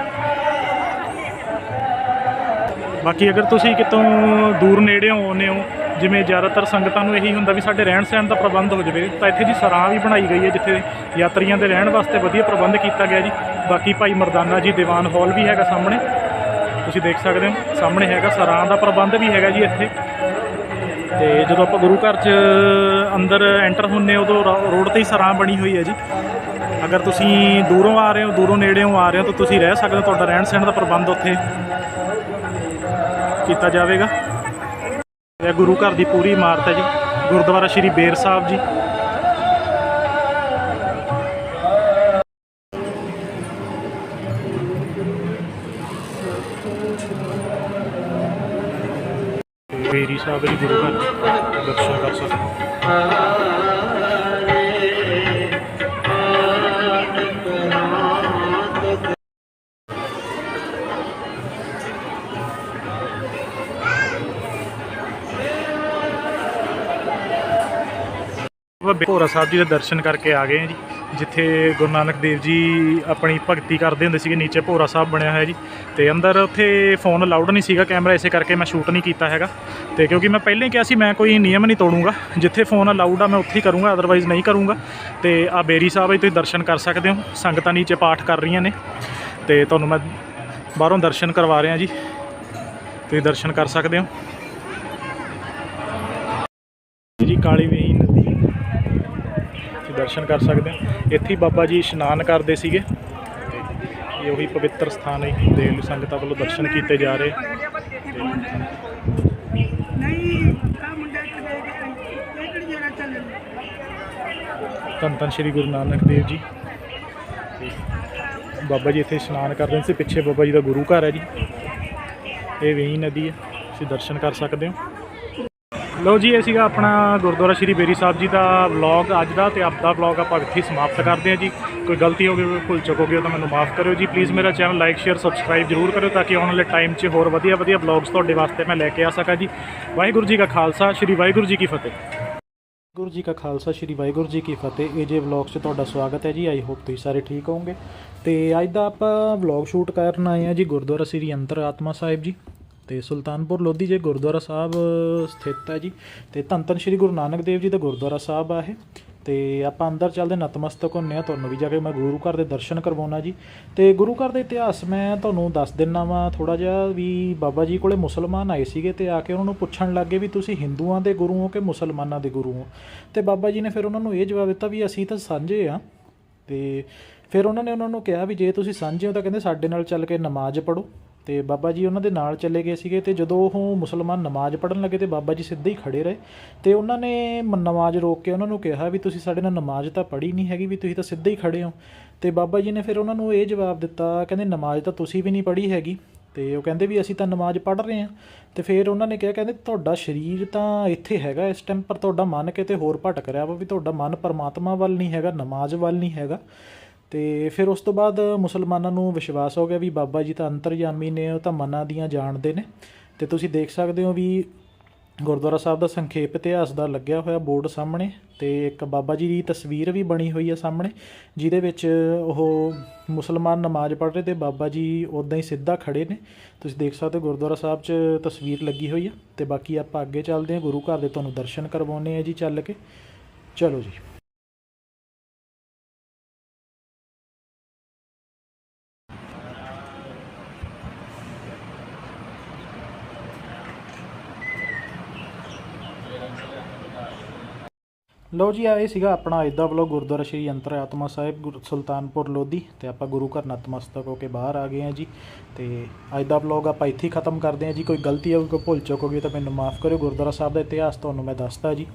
ਬਾਕੀ ਅਗਰ ਤੁਸੀਂ ਕਿਤੋਂ ਦੂਰ ਨੇੜੇ ਆਉਂਦੇ ਹੋ, ਜਿਵੇਂ ਜ਼ਿਆਦਾਤਰ ਸੰਗਤਾਂ ਨੂੰ ਇਹੀ ਹੁੰਦਾ ਵੀ ਸਾਡੇ ਰਹਿਣ ਸਹਿਣ ਦਾ ਪ੍ਰਬੰਧ ਹੋ ਜਾਵੇ, ਤਾਂ ਇੱਥੇ ਜੀ ਸਰਾਂ ਵੀ ਬਣਾਈ ਗਈ ਹੈ, ਜਿੱਥੇ ਯਾਤਰੀਆਂ ਦੇ ਰਹਿਣ ਵਾਸਤੇ ਵਧੀਆ ਪ੍ਰਬੰਧ ਕੀਤਾ ਗਿਆ ਜੀ। ਬਾਕੀ ਭਾਈ ਮਰਦਾਨਾ ਜੀ ਦੀਵਾਨ ਹਾਲ ਵੀ ਹੈਗਾ ਸਾਹਮਣੇ। ਤੁਸੀਂ ਦੇਖ ਸਕਦੇ ਹੋ, ਸਾਹਮਣੇ ਹੈਗਾ ਸਰਾਂ ਦਾ ਪ੍ਰਬੰਧ ਵੀ ਹੈਗਾ ਜੀ ਇੱਥੇ। ਤੇ ਜਦੋਂ ਆਪਾਂ ਗੁਰੂ ਘਰ 'ਚ ਅੰਦਰ ਐਂਟਰ ਹੁੰਨੇ ਉਦੋਂ ਰੋ- ਰੋਡ ਤੇ ਹੀ ਸਰਾਂ ਬਣੀ ਹੋਈ ਹੈ ਜੀ। ਅਗਰ ਤੁਸੀਂ ਦੂਰੋਂ ਆ ਰਹੇ ਹੋ, ਦੂਰੋਂ ਨੇੜਿਓਂ ਆ ਰਹੇ ਹੋ, ਤਾਂ ਤੁਸੀਂ ਰਹਿ ਸਕਦੇ ਹੋ। ਤੁਹਾਡਾ ਰਹਿਣ ਸਹਿਣ ਦਾ ਪ੍ਰਬੰਧ ਉੱਥੇ ਕੀਤਾ ਜਾਵੇਗਾ। ਇਹ ਗੁਰੂ ਘਰ ਦੀ ਪੂਰੀ ਇਮਾਰਤ ਹੈ ਜੀ। ਗੁਰਦੁਆਰਾ ਸ਼੍ਰੀ ਬੇਰ ਸਾਹਿਬ ਜੀ। ਬੇਰੀ ਸਾਹਿਬ ਜੀ, ਗੁਰੂ ਘਰ ਦਰਸ਼ਨ ਕਰ ਸਕਦੇ ਭੋਰਾ ਸਾਹਿਬ ਜੀ ਦੇ ਦਰਸ਼ਨ ਕਰਕੇ ਆ ਗਏ ਹਾਂ ਜੀ, ਜਿੱਥੇ ਗੁਰੂ ਨਾਨਕ ਦੇਵ ਜੀ ਆਪਣੀ ਭਗਤੀ ਕਰਦੇ ਹੁੰਦੇ ਸੀਗੇ, ਨੀਚੇ ਭੋਰਾ ਸਾਹਿਬ ਬਣਿਆ ਹੋਇਆ ਜੀ। ਤੇ ਅੰਦਰ ਉੱਥੇ ਫੋਨ ਅਲਾਉਡ ਨਹੀਂ ਸੀਗਾ ਕੈਮਰਾ ਇਸੇ ਕਰਕੇ ਮੈਂ ਸ਼ੂਟ ਨਹੀਂ ਕੀਤਾ ਹੈਗਾ। ਤੇ ਕਿਉਂਕਿ ਮੈਂ ਪਹਿਲਾਂ ਹੀ ਕਿਹਾ ਸੀ, ਮੈਂ ਕੋਈ ਨਿਯਮ ਨਹੀਂ ਤੋੜੂੰਗਾ। ਜਿੱਥੇ ਫੋਨ ਅਲਾਉਡ ਆ, ਮੈਂ ਉੱਥੇ ਹੀ ਕਰੂੰਗਾ ਅਦਰਵਾਈਜ਼ ਨਹੀਂ ਕਰੂੰਗਾ। ਤੇ ਆ ਬੇਰੀ ਸਾਹਿਬ ਜੀ, ਤੁਸੀਂ ਦਰਸ਼ਨ ਕਰ ਸਕਦੇ ਹੋ। ਸੰਗਤਾਂ ਨੀਚੇ ਪਾਠ ਕਰ ਰਹੀਆਂ ਨੇ। ਤੇ ਤੁਹਾਨੂੰ ਮੈਂ ਬਾਹਰੋਂ ਦਰਸ਼ਨ ਕਰਵਾ ਰਿਹਾ ਜੀ। ਤੁਸੀਂ ਦਰਸ਼ਨ ਕਰ ਸਕਦੇ ਹੋ। ਜੀ, ਕਾਲੀ ਵੇਈ ਦਰਸ਼ਨ ਕਰ ਸਕਦੇ ਹੋ। ਇੱਥੇ ਬਾਬਾ ਜੀ ਇਸ਼ਨਾਨ ਕਰਦੇ ਸੀਗੇ। ਇਹ ਉਹੀ ਪਵਿੱਤਰ ਸਥਾਨ ਹੈ। ਦੇਵ ਸੰਗਤਾਂ ਵੱਲੋਂ ਦਰਸ਼ਨ ਕੀਤੇ ਜਾ ਰਹੇ। ਧੰਨ ਧੰਨ ਸ਼੍ਰੀ ਗੁਰੂ ਨਾਨਕ ਦੇਵ ਜੀ। ਬਾਬਾ ਜੀ ਇੱਥੇ ਇਸ਼ਨਾਨ ਕਰ ਰਹੇ ਸੀ। ਪਿੱਛੇ ਬਾਬਾ ਜੀ ਦਾ ਗੁਰੂ ਘਰ ਹੈ ਜੀ। ਇਹ ਵੇਈ ਨਦੀ ਹੈ। ਤੁਸੀਂ ਦਰਸ਼ਨ ਕਰ ਸਕਦੇ ਹੋ। ਲਓ ਜੀ, ਇਹ ਸੀਗਾ ਆਪਣਾ ਗੁਰਦੁਆਰਾ ਸ਼੍ਰੀ ਬੇਰੀ ਸਾਹਿਬ ਜੀ ਦਾ ਵਲੌਗ ਅੱਜ ਦਾ ਤੇ ਆਪ ਦਾ ਵਲੌਗ ਆਪਾਂ ਇੱਥੇ ਹੀ ਸਮਾਪਤ ਕਰਦੇ ਹਾਂ ਜੀ। ਕੋਈ ਗਲਤੀ ਹੋ ਗਈ ਕੋਈ ਭੁੱਲ ਚੁੱਕ ਹੋ ਗਈ ਤਾਂ ਮੈਨੂੰ ਮਾਫ ਕਰਿਓ ਜੀ। ਪਲੀਜ਼ ਮੇਰਾ ਚੈਨਲ ਲਾਈਕ ਸ਼ੇਅਰ ਸਬਸਕ੍ਰਾਈਬ ਜਰੂਰ ਕਰਿਓ ਤਾਂ ਕਿ ਆਉਣ ਵਾਲੇ ਟਾਈਮ 'ਚ ਹੋਰ ਵਧੀਆ ਵਧੀਆ ਵਲੌਗਸ ਤੁਹਾਡੇ ਵਾਸਤੇ ਮੈਂ ਲੈ ਕੇ ਆ ਸਕਾਂ ਜੀ। ਵਾਹਿਗੁਰੂ ਜੀ ਕਾ ਖਾਲਸਾ, ਸ਼੍ਰੀ ਵਾਹਿਗੁਰੂ ਜੀ ਕੀ ਫਤਿਹ। ਗੁਰੂ ਜੀ ਕਾ ਖਾਲਸਾ, ਸ਼੍ਰੀ ਵਾਹਿਗੁਰੂ ਜੀ ਕੀ ਫਤਿਹ। ਇਹ ਏਜੇ ਵਲੌਗਸ 'ਚ ਤੁਹਾਡਾ ਸਵਾਗਤ ਹੈ ਜੀ। ਆਈ ਹੋਪ ਤੁਸੀਂ ਸਾਰੇ ਠੀਕ ਹੋਵੋਗੇ। ਤੇ ਅੱਜ ਦਾ ਆਪਾਂ ਵਲੌਗ ਸ਼ੂਟ ਕਰਨ ਆਏ ਆ ਜੀ ਗੁਰਦੁਆਰਾ ਸ੍ਰੀ ਅੰਤਰ ਆਤਮਾ ਸਾਹਿਬ ਜੀ। ਤੇ ਸੁਲਤਾਨਪੁਰ ਲੋਧੀ ਜੇ ਗੁਰਦੁਆਰਾ ਸਾਹਿਬ ਸਥਿਤ ਹੈ ਜੀ। ਤੇ ਧੰਨ ਧੰਨ ਸ਼੍ਰੀ ਗੁਰੂ ਨਾਨਕ ਦੇਵ ਜੀ ਦਾ ਗੁਰਦੁਆਰਾ ਸਾਹਿਬ ਆ ਇਹ। ਤੇ ਆਪਾਂ ਅੰਦਰ ਚੱਲਦੇ, ਨਤਮਸਤਕ ਹੁੰਨੇ ਆ। ਤੁਹਾਨੂੰ ਵੀ ਜਾ ਕੇ ਮੈਂ ਗੁਰੂ ਘਰ ਦੇ ਦਰਸ਼ਨ ਕਰਵਾਉਣਾ ਜੀ। ਤੇ ਗੁਰੂ ਘਰ ਦੇ ਇਤਿਹਾਸ ਮੈਂ ਤੁਹਾਨੂੰ ਦੱਸ ਦਿੰਨਾ ਵਾਂ ਥੋੜਾ ਜਿਹਾ ਵੀ ਬਾਬਾ ਜੀ ਕੋਲੇ ਮੁਸਲਮਾਨ ਆਏ ਸੀਗੇ ਤੇ ਆ ਕੇ ਉਹਨਾਂ ਨੂੰ ਪੁੱਛਣ ਲੱਗੇ ਵੀ ਤੁਸੀਂ ਹਿੰਦੂਆਂ ਦੇ ਗੁਰੂ ਹੋ ਕਿ ਮੁਸਲਮਾਨਾਂ ਦੇ ਗੁਰੂ ਹੋ? ਤੇ ਬਾਬਾ ਜੀ ਨੇ ਫਿਰ ਉਹਨਾਂ ਨੂੰ ਇਹ ਜਵਾਬ ਦਿੱਤਾ ਵੀ ਅਸੀਂ ਤਾਂ ਸਾਂਝੇ ਆ। ਤੇ ਫਿਰ ਉਹਨਾਂ ਨੇ ਉਹਨਾਂ ਨੂੰ ਕਿਹਾ ਵੀ ਜੇ ਤੁਸੀਂ ਸਾਂਝੇ ਹੋ ਤਾਂ ਕਹਿੰਦੇ ਸਾਡੇ ਨਾਲ ਚੱਲ ਕੇ ਨਮਾਜ਼ ਪੜੋ ਤੇ ਬਾਬਾ ਜੀ ਉਹਨਾਂ ਦੇ ਨਾਲ ਚਲੇ ਗਏ ਸੀਗੇ ਤੇ ਜਦੋਂ ਉਹ ਮੁਸਲਮਾਨ ਨਮਾਜ਼ ਪੜਨ ਲੱਗੇ ਤੇ ਬਾਬਾ ਜੀ ਸਿੱਧੇ ਹੀ ਖੜੇ ਰਹੇ ਤੇ ਉਹਨਾਂ ਨੇ ਮ- ਨਮਾਜ਼ ਰੋਕ ਕੇ ਉਹਨਾਂ ਨੂੰ ਕਿਹਾ ਵੀ ਤੁਸੀਂ ਸਾਡੇ ਨਾਲ ਨਮਾਜ਼ ਤਾਂ ਪੜ੍ਹੀ ਨਹੀਂ ਹੈਗੀ ਵੀ ਤੁਸੀਂ ਤਾਂ ਸਿੱਧੇ ਹੀ ਖੜੇ ਹੋ। ਤੇ ਬਾਬਾ ਜੀ ਨੇ ਫਿਰ ਉਹਨਾਂ ਨੂੰ ਇਹ ਜਵਾਬ ਦਿੱਤਾ, ਕਹਿੰਦੇ ਨਮਾਜ਼ ਤਾਂ ਤੁਸੀਂ ਵੀ ਨਹੀਂ ਪੜ੍ਹੀ ਹੈਗੀ। ਤੇ ਉਹ ਕਹਿੰਦੇ ਵੀ ਅਸੀਂ ਤਾਂ ਨਮਾਜ਼ ਪੜ੍ਹ ਰਹੇ ਹਾਂ। ਤੇ ਫਿਰ ਉਹਨਾਂ ਨੇ ਕਿਹਾ, ਕਹਿੰਦੇ ਤੁਹਾਡਾ ਸਰੀਰ ਤਾਂ ਇੱਥੇ ਹੈਗਾ ਇਸ ਟਾਈਮ ਪਰ ਤੁਹਾਡਾ ਮਨ ਕਿਤੇ ਹੋਰ ਭਟਕ ਰਿਹਾ ਵਾ ਵੀ ਤੁਹਾਡਾ ਮਨ ਪਰਮਾਤਮਾ ਵੱਲ ਨਹੀਂ ਹੈਗਾ, ਨਮਾਜ਼ ਵੱਲ ਨਹੀਂ ਹੈਗਾ। ਤੇ ਫਿਰ ਉਸ ਤੋਂ ਬਾਅਦ ਮੁਸਲਮਾਨਾਂ ਨੂੰ ਵਿਸ਼ਵਾਸ ਹੋ ਗਿਆ ਵੀ ਬਾਬਾ ਜੀ ਤਾਂ ਅੰਤਰਯਾਮੀ ਨੇ, ਉਹ ਤਾਂ ਮਨਾਂ ਦੀਆਂ ਜਾਣਦੇ ਨੇ। ਤੇ ਤੁਸੀਂ ਦੇਖ ਸਕਦੇ ਹੋ ਵੀ ਗੁਰਦੁਆਰਾ ਸਾਹਿਬ ਦਾ ਸੰਖੇਪ ਇਤਿਹਾਸ ਦਾ ਲੱਗਿਆ ਹੋਇਆ ਬੋਰਡ ਸਾਹਮਣੇ ਤੇ ਇੱਕ ਬਾਬਾ ਜੀ ਦੀ ਤਸਵੀਰ ਵੀ ਬਣੀ ਹੋਈ ਹੈ ਸਾਹਮਣੇ, ਜਿਹਦੇ ਵਿੱਚ ਉਹ ਮੁਸਲਮਾਨ ਨਮਾਜ਼ ਪੜ੍ਹ ਰਹੇ ਤੇ ਬਾਬਾ ਜੀ ਉਦਾਂ ਹੀ ਸਿੱਧਾ ਖੜੇ ਨੇ। ਤੁਸੀਂ ਦੇਖ ਸਕਦੇ ਹੋ ਗੁਰਦੁਆਰਾ ਸਾਹਿਬ 'ਚ ਤਸਵੀਰ ਲੱਗੀ ਹੋਈ ਹੈ ਤੇ ਬਾਕੀ ਆਪਾਂ ਅੱਗੇ ਚੱਲਦੇ ਹਾਂ। ਗੁਰੂ ਘਰ ਦੇ ਤੁਹਾਨੂੰ ਦਰਸ਼ਨ ਕਰਵਾਉਣੇ ਆ ਜੀ ਚੱਲ ਕੇ। ਚਲੋ ਜੀ। ਲਓ ਜੀ ਆ ਇਹ ਸੀਗਾ ਆਪਣਾ ਅੱਜ ਦਾ ਵਲੋਗ ਗੁਰਦੁਆਰਾ ਸ਼੍ਰੀ ਅੰਤਰ ਆਤਮਾ ਸਾਹਿਬ, ਗੁਰ- ਸੁਲਤਾਨਪੁਰ ਲੋਧੀ ਤੇ ਆਪਾਂ ਗੁਰੂ ਘਰ ਨਤਮਸਤਕ ਹੋ ਕੇ ਬਾਹਰ ਆ ਗਏ ਹਾਂ ਜੀ ਤੇ ਅੱਜ ਦਾ ਵਲੋਗ ਆਪਾਂ ਇੱਥੇ ਹੀ ਖਤਮ ਕਰਦੇ ਹਾਂ ਜੀ। ਕੋਈ ਗਲਤੀ ਹੋ ਕੋਈ ਭੁੱਲ ਚੁੱਕ ਹੋ ਗਈ ਤਾਂ ਮੈਨੂੰ ਮਾਫ ਕਰਿਓ। ਗੁਰਦੁਆਰਾ ਸਾਹਿਬ ਦਾ ਇਤਿਹਾਸ ਤੁਹਾਨੂੰ ਮੈਂ ਦੱਸਤਾ ਜੀ।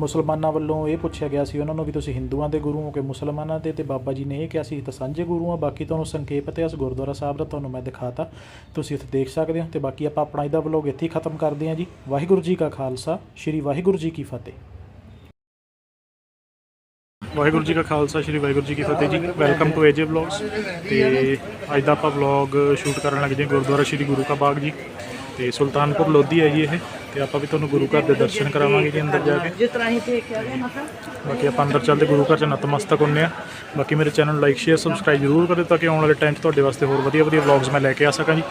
ਮੁਸਲਮਾਨਾਂ ਵੱਲੋਂ ਇਹ ਪੁੱਛਿਆ ਗਿਆ ਸੀ ਉਹਨਾਂ ਨੂੰ ਵੀ ਤੁਸੀਂ ਹਿੰਦੂਆਂ ਦੇ ਗੁਰੂ ਹੋ ਕਿ ਮੁਸਲਮਾਨਾਂ ਦੇ? ਤੇ ਬਾਬਾ ਜੀ ਨੇ ਇਹ ਕਿਹਾ ਸੀ ਤਾਂ ਸਾਂਝੇ ਗੁਰੂ ਆ ਬਾਕੀ ਤੁਹਾਨੂੰ ਸੰਖੇਪ ਇਤਿਹਾਸ ਗੁਰਦੁਆਰਾ ਸਾਹਿਬ ਦਾ ਤੁਹਾਨੂੰ ਮੈਂ ਦਿਖਾਤਾ। ਤੁਸੀਂ ਇੱਥੇ ਦੇਖ ਸਕਦੇ ਹੋ ਤੇ ਬਾਕੀ ਆਪਾਂ ਆਪਣਾ ਅੱਜ ਦਾ ਵਲੋਗ ਇੱਥੇ ਹੀ ਖਤਮ ਕਰਦੇ ਹਾਂ ਜੀ। ਵਾਹਿਗੁਰੂ ਜੀ ਕਾ ਖਾਲਸਾ, ਸ੍ਰੀ ਵਾਹਿਗੁਰੂ ਜੀ ਕੀ ਫਤਿਹ। ਵਾਹਿਗੁਰੂ ਜੀ ਕਾ ਖਾਲਸਾ ਸ੍ਰੀ ਵਾਹਿਗੁਰੂ ਜੀ ਕੀ ਫਤਿਹ ਜੀ। ਵੈਲਕਮ ਟੂ ਏਜੇ ਵਲੌਗਸ ਤੇ ਅੱਜ ਦਾ ਆਪਾਂ ਵਲੌਗ ਸ਼ੂਟ ਕਰਨ ਲੱਗੇ ਹਾਂ ਗੁਰਦੁਆਰਾ ਸ੍ਰੀ ਗੁਰੂ ਕਾ ਬਾਗ ਜੀ। ਤੇ ਸੁਲਤਾਨਪੁਰ ਲੋਧੀ ਹੈ ਜੀ ਇਹ। ਤੇ ਆਪਾਂ ਵੀ ਤੁਹਾਨੂੰ ਗੁਰੂ ਘਰ ਦੇ ਦਰਸ਼ਨ ਕਰਾਵਾਂਗੇ ਜੀ ਅੰਦਰ ਜਾ ਕੇ। ਜਿਸ ਤਰ੍ਹਾਂ ਹੀ ਦੇਖਿਆ ਗਿਆ ਨਾ ਬਾਕੀ ਆਪਾਂ ਅੰਦਰ ਚੱਲਦੇ ਗੁਰੂ ਘਰ ਚ ਨਤਮਸਤਕ ਹੁੰਨੇ ਆ ਬਾਕੀ ਮੇਰੇ ਚੈਨਲ ਨੂੰ ਲਾਈਕ ਸ਼ੇਅਰ ਸਬਸਕ੍ਰਾਈਬ ਜ਼ਰੂਰ ਕਰਿਓ ਤਾਂ ਕਿ ਆਉਣ ਵਾਲੇ ਟਾਈਮ 'ਚ ਤੁਹਾਡੇ ਵਾਸਤੇ ਹੋਰ ਵਧੀਆ ਵਧੀਆ ਵਲੌਗਸ ਮੈਂ ਲੈ ਕੇ ਆ ਸਕਾਂ ਜੀ।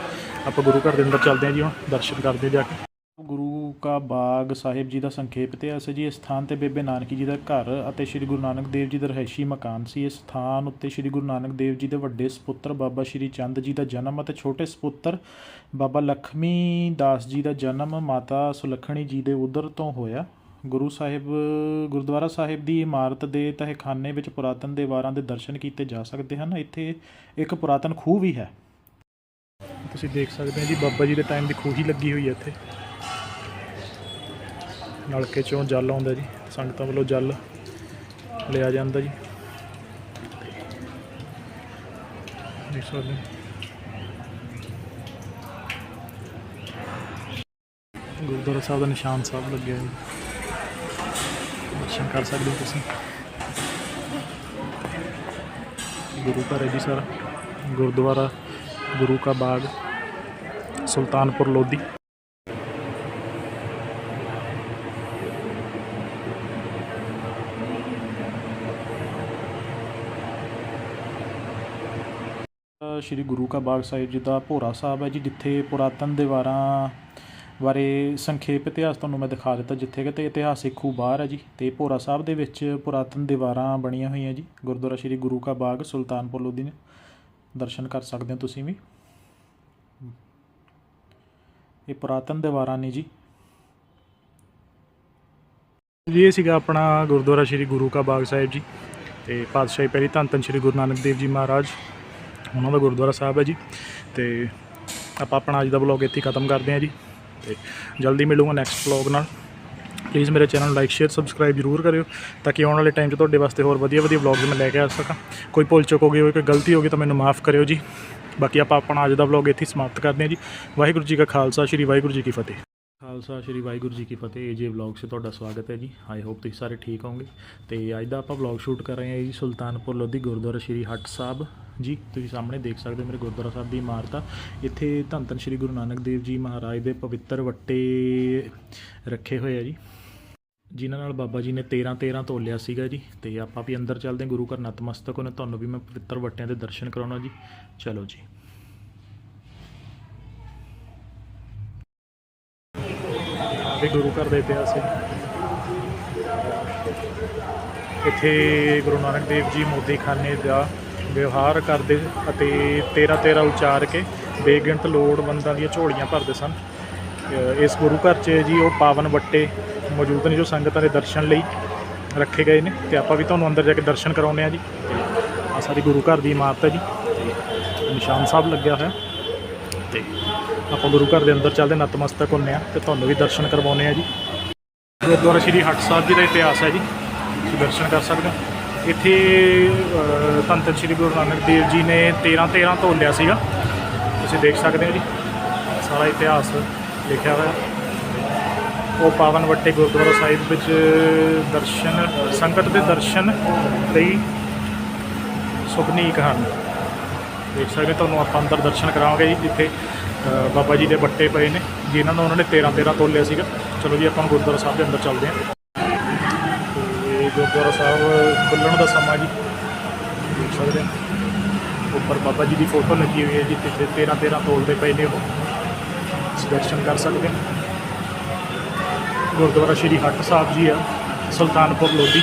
ਆਪਾਂ ਗੁਰੂ ਘਰ ਦੇ ਅੰਦਰ ਚੱਲਦੇ ਹਾਂ ਜੀ ਹੁਣ ਦਰਸ਼ਨ ਕਰਦੇ ਹਾਂ ਜਾ ਕੇ। ਗੁਰੂ ਕਾ ਬਾਗ ਸਾਹਿਬ ਜੀ ਦਾ ਸੰਖੇਪ ਇਤਿਹਾਸ ਹੈ ਜੀ, ਇਸ ਸਥਾਨ ਤੇ ਬੇਬੇ ਨਾਨਕੀ ਜੀ ਦਾ ਘਰ ਅਤੇ ਸ੍ਰੀ ਗੁਰੂ ਨਾਨਕ ਦੇਵ ਜੀ ਦਾ ਰਹਿਸ਼ੀ ਮਕਾਨ ਸੀ। ਇਸ ਸਥਾਨ ਉੱਤੇ ਸ੍ਰੀ ਗੁਰੂ ਨਾਨਕ ਦੇਵ ਜੀ ਦੇ ਵੱਡੇ ਸੁਪੁੱਤਰ ਬਾਬਾ ਸ੍ਰੀ ਚੰਦ ਜੀ ਦਾ ਜਨਮ ਅਤੇ ਛੋਟੇ ਸੁਪੁੱਤਰ ਬਾਬਾ ਲਖਮੀ ਦਾਸ ਜੀ ਦਾ ਜਨਮ ਮਾਤਾ ਸੁਲੱਖਣੀ ਜੀ ਦੇ ਉਦਰ ਤੋਂ ਹੋਇਆ। ਗੁਰੂ ਸਾਹਿਬ, ਗੁਰਦੁਆਰਾ ਸਾਹਿਬ ਦੀ ਇਮਾਰਤ ਦੇ ਤਹਿਖਾਨੇ ਵਿੱਚ ਪੁਰਾਤਨ ਦੀਵਾਰਾਂ ਦੇ ਦਰਸ਼ਨ ਕੀਤੇ ਜਾ ਸਕਦੇ ਹਨ। ਇੱਥੇ ਇੱਕ ਪੁਰਾਤਨ ਖੂਹ ਵੀ ਹੈ। ਤੁਸੀਂ ਦੇਖ ਸਕਦੇ ਹੋ ਜੀ, ਬਾਬਾ ਜੀ ਦੇ ਟਾਈਮ ਦੀ ਖੂਹੀ ਲੱਗੀ ਹੋਈ ਹੈ ਇੱਥੇ। ਨਲਕੇ ਚੋਂ ਜਲ ਆਉਂਦਾ ਜੀ, ਸੰਗਤਾਂ ਵੱਲੋਂ ਜਲ ਲਿਆ ਜਾਂਦਾ ਜੀ। ਦੇਖ ਸਕਦੇ ਗੁਰਦੁਆਰਾ ਸਾਹਿਬ ਦਾ ਨਿਸ਼ਾਨ ਸਾਹਿਬ ਲੱਗਿਆ ਜੀ। ਦਰਸ਼ਨ ਕਰ ਸਕਦੇ ਹੋ ਤੁਸੀਂ। ਗੁਰੂ ਘਰ ਹੈ ਜੀ ਸਾਰਾ। ਗੁਰਦੁਆਰਾ ਗੁਰੂ ਕਾ ਬਾਗ, ਸੁਲਤਾਨਪੁਰ ਲੋਧੀ। ਸ਼੍ਰੀ ਗੁਰੂ ਕਾ ਬਾਗ ਸਾਹਿਬ ਜੀ ਦਾ ਭੋਰਾ ਸਾਹਿਬ ਹੈ ਜੀ, ਜਿੱਥੇ ਪੁਰਾਤਨ ਦੀਵਾਰਾਂ ਬਾਰੇ ਸੰਖੇਪ ਇਤਿਹਾਸ ਤੁਹਾਨੂੰ ਮੈਂ ਦਿਖਾ ਦਿੱਤਾ ਜਿੱਥੇ ਕਿ ਤੇ ਇਤਿਹਾਸਿਕ ਖੂਹ ਬਾਹਰ ਹੈ ਜੀ। ਤੇ ਭੋਰਾ ਸਾਹਿਬ ਦੇ ਵਿੱਚ ਪੁਰਾਤਨ ਦੀਵਾਰਾਂ ਬਣੀਆਂ ਹੋਈਆਂ ਜੀ। ਗੁਰਦੁਆਰਾ ਸ਼੍ਰੀ ਗੁਰੂ ਕਾ ਬਾਗ ਸੁਲਤਾਨਪੁਰ ਲੋਧੀ ਦਰਸ਼ਨ ਕਰ ਸਕਦੇ ਹੋ ਤੁਸੀਂ ਵੀ। ਇਹ ਪੁਰਾਤਨ ਦੀਵਾਰਾਂ ਨੇ ਜੀ। ਜੀ, ਇਹ ਸੀਗਾ ਆਪਣਾ ਗੁਰਦੁਆਰਾ ਸ਼੍ਰੀ ਗੁਰੂ ਕਾ ਬਾਗ ਸਾਹਿਬ ਜੀ। ਤੇ ਪਾਤਸ਼ਾਹੀ ਪਹਿਲੀ ਧੰਨ ਧੰਨ ਸ਼੍ਰੀ ਗੁਰੂ ਨਾਨਕ ਦੇਵ ਜੀ ਮਹਾਰਾਜ। ਉਹਨਾਂ ਦਾ ਗੁਰਦੁਆਰਾ ਸਾਹਿਬ ਹੈ ਜੀ। ਤੇ ਆਪਾਂ ਆਪਣਾ ਅੱਜ ਦਾ ਵਲੌਗ ਇੱਥੇ ਖਤਮ ਕਰਦੇ ਹਾਂ ਜੀ। ਤੇ ਜਲਦੀ ਮਿਲੂਗਾ ਨੈਕਸਟ ਵਲੌਗ ਨਾਲ। ਪਲੀਜ਼ ਮੇਰੇ ਚੈਨਲ ਨੂੰ ਲਾਈਕ ਸ਼ੇਅਰ ਸਬਸਕ੍ਰਾਈਬ ਜ਼ਰੂਰ ਕਰਿਓ ਤਾਂ ਕਿ ਆਉਣ ਵਾਲੇ ਟਾਈਮ 'ਚ ਤੁਹਾਡੇ ਵਾਸਤੇ ਹੋਰ ਵਧੀਆ ਵਧੀਆ ਵਲੌਗਸ ਮੈਂ ਲੈ ਕੇ ਆ ਸਕਾਂ। ਕੋਈ ਭੁੱਲ ਚੁੱਕ ਹੋ ਗਈ ਹੋਵੇ, ਕੋਈ ਗਲਤੀ ਹੋ ਗਈ ਤਾਂ ਮੈਨੂੰ ਮਾਫ ਕਰਿਓ ਜੀ। ਬਾਕੀ ਆਪਾਂ ਆਪਣਾ ਅੱਜ ਦਾ ਵਲੌਗ ਇੱਥੇ ਹੀ ਸਮਾਪਤ ਕਰਦੇ ਹਾਂ ਜੀ। ਵਾਹਿਗੁਰੂ ਜੀ ਕਾ ਖਾਲਸਾ, ਸ਼੍ਰੀ ਵਾਹਿਗੁਰੂ ਜੀ ਕੀ ਫਤਿਹ। ਖਾਲਸਾ, ਸ਼੍ਰੀ ਵਾਹਿਗੁਰੂ ਜੀ ਕੀ ਫਤਿਹ। ਏਜੇ ਵਲੌਗ 'ਚ ਤੁਹਾਡਾ ਸਵਾਗਤ ਹੈ ਜੀ। ਆਈ ਹੋਪ ਤੁਸੀਂ ਸਾਰੇ ਠੀਕ ਹੋਵੋਗੇ। ਤੇ ਅੱਜ ਦਾ ਆਪਾਂ ਵਲੌਗ ਸ਼ੂਟ ਕਰ ਰਹੇ ਹਾਂ ਜੀ ਸੁਲਤਾਨਪੁਰ ਲੋਧੀ ਗੁਰਦੁਆਰਾ ਸ਼੍ਰੀ ਹੱਟ ਸਾਹਿਬ। ਜੀ, ਤੁਸੀਂ ਸਾਹਮਣੇ ਦੇਖ ਸਕਦੇ ਹੋ ਮੇਰੇ ਗੁਰਦੁਆਰਾ ਸਾਹਿਬ ਦੀ ਇਮਾਰਤ ਆ। ਇੱਥੇ ਧੰਨ ਧੰਨ ਸ਼੍ਰੀ ਗੁਰੂ ਨਾਨਕ ਦੇਵ ਜੀ ਮਹਾਰਾਜ ਦੇ ਪਵਿੱਤਰ ਵੱਟੇ ਰੱਖੇ ਹੋਏ ਆ ਜੀ। ਜਿਨ੍ਹਾਂ ਨਾਲ ਬਾਬਾ ਜੀ ਨੇ 13 13 ਤੋਲਿਆ ਸੀਗਾ ਜੀ। ਤੇ ਆਪਾਂ ਵੀ ਅੰਦਰ ਚੱਲਦੇ ਹਾਂ। ਗੁਰੂ ਘਰ ਨਤਮਸਤਕ ਹੋਣੇ। ਤੁਹਾਨੂੰ ਵੀ ਮੈਂ ਪਵਿੱਤਰ ਵੱਟਿਆਂ ਦੇ ਦਰਸ਼ਨ ਕਰਾਉਣਾ ਜੀ। ਚਲੋ ਜੀ। ਵੀ ਗੁਰੂ ਘਰ ਦਾ ਇਤਿਹਾਸ ਹੈ ਇੱਥੇ ਗੁਰੂ ਨਾਨਕ ਦੇਵ ਜੀ ਮੋਦੀਖਾਨੇ ਦਾ ਵਿਵਹਾਰ ਕਰਦੇ ਅਤੇ 13 13 ਉਚਾਰ ਕੇ ਬੇਗਿਣਤ ਲੋੜਵੰਦਾਂ ਦੀਆਂ ਝੋਲੀਆਂ ਭਰਦੇ ਸਨ। ਇਸ ਗੁਰੂ ਘਰ 'ਚ ਜੀ ਉਹ ਪਾਵਨ ਵੱਟੇ ਮੌਜੂਦ ਨੇ ਜੋ ਸੰਗਤਾਂ ਦੇ ਦਰਸ਼ਨ ਲਈ ਰੱਖੇ ਗਏ ਨੇ ਤੇ ਆਪਾਂ ਵੀ ਤੁਹਾਨੂੰ ਅੰਦਰ ਜਾ ਕੇ ਦਰਸ਼ਨ ਕਰਾਉਂਦੇ ਆ ਜੀ। ਆ ਸਾਡੀ ਗੁਰੂ ਘਰ ਦੀ ਇਮਾਰਤ ਹੈ ਜੀ। ਨਿਸ਼ਾਨ ਸਾਹਿਬ ਲੱਗਿਆ ਹੋਇਆ। ਤੇ ਆਪਾਂ ਗੁਰੂ ਘਰ ਦੇ ਅੰਦਰ ਚੱਲਦੇ ਨਤਮਸਤਕ ਹੁੰਨੇ ਆ ਤੇ ਤੁਹਾਨੂੰ ਵੀ ਦਰਸ਼ਨ ਕਰਵਾਉਂਦੇ ਆ ਜੀ। ਗੁਰਦੁਆਰਾ ਸ਼੍ਰੀ ਹੱਟ ਸਾਹਿਬ ਜੀ ਦਾ ਇਤਿਹਾਸ ਹੈ ਜੀ ਤੁਸੀਂ ਦਰਸ਼ਨ ਕਰ ਸਕਦੇ ਹੋ। ਇੱਥੇ ਅ, ਧੰਨ ਧੰਨ ਸ਼੍ਰੀ ਗੁਰੂ ਨਾਨਕ ਦੇਵ ਜੀ ਨੇ 13 13 ਤੋਲਿਆ ਸੀਗਾ। ਤੁਸੀਂ ਦੇਖ ਸਕਦੇ ਹੋ ਜੀ ਸਾਰਾ ਇਤਿਹਾਸ ਲਿਖਿਆ ਹੋਇਆ। ਉਹ ਪਾਵਨ ਵੱਟੇ ਗੁਰਦੁਆਰਾ ਸਾਹਿਬ ਵਿੱਚ ਦਰਸ਼ਨ ਸੰਗਤ ਦੇ ਦਰਸ਼ਨ ਲਈ ਸੁਭਨੀਕ ਹਨ। ਦੇਖ ਸਕਦੇ ਤੁਹਾਨੂੰ ਆਪਾਂ ਅੰਦਰ ਦਰਸ਼ਨ ਕਰਾਵਾਂਗੇ ਜੀ ਜਿੱਥੇ ਬਾਬਾ ਜੀ ਦੇ ਬੱਟੇ ਪਏ ਨੇ, ਜਿਨ੍ਹਾਂ ਨੂੰ ਉਹਨਾਂ ਨੇ 13 13 ਤੋਲਿਆ ਸੀਗਾ। ਚਲੋ ਜੀ, ਆਪਾਂ ਹੁਣ ਗੁਰਦੁਆਰਾ ਸਾਹਿਬ ਦੇ ਅੰਦਰ ਚੱਲਦੇ ਹਾਂ। ਤੇ ਗੁਰਦੁਆਰਾ ਸਾਹਿਬ ਖੁੱਲ੍ਹਣ ਦਾ ਸਮਾਂ ਜੀ, ਦੇਖ ਸਕਦੇ ਹੋ। ਉੱਪਰ ਬਾਬਾ ਜੀ ਦੀ ਫੋਟੋ ਲੱਗੀ ਹੋਈ ਹੈ ਜੀ ਤੇ 13 13 ਤੋਲਦੇ ਪਏ ਨੇ ਉਹ। ਦਰਸ਼ਨ ਕਰ ਸਕਦੇ ਹੋ। ਗੁਰਦੁਆਰਾ ਸ਼੍ਰੀ ਹੱਟ ਸਾਹਿਬ ਜੀ ਆ, ਸੁਲਤਾਨਪੁਰ ਲੋਧੀ।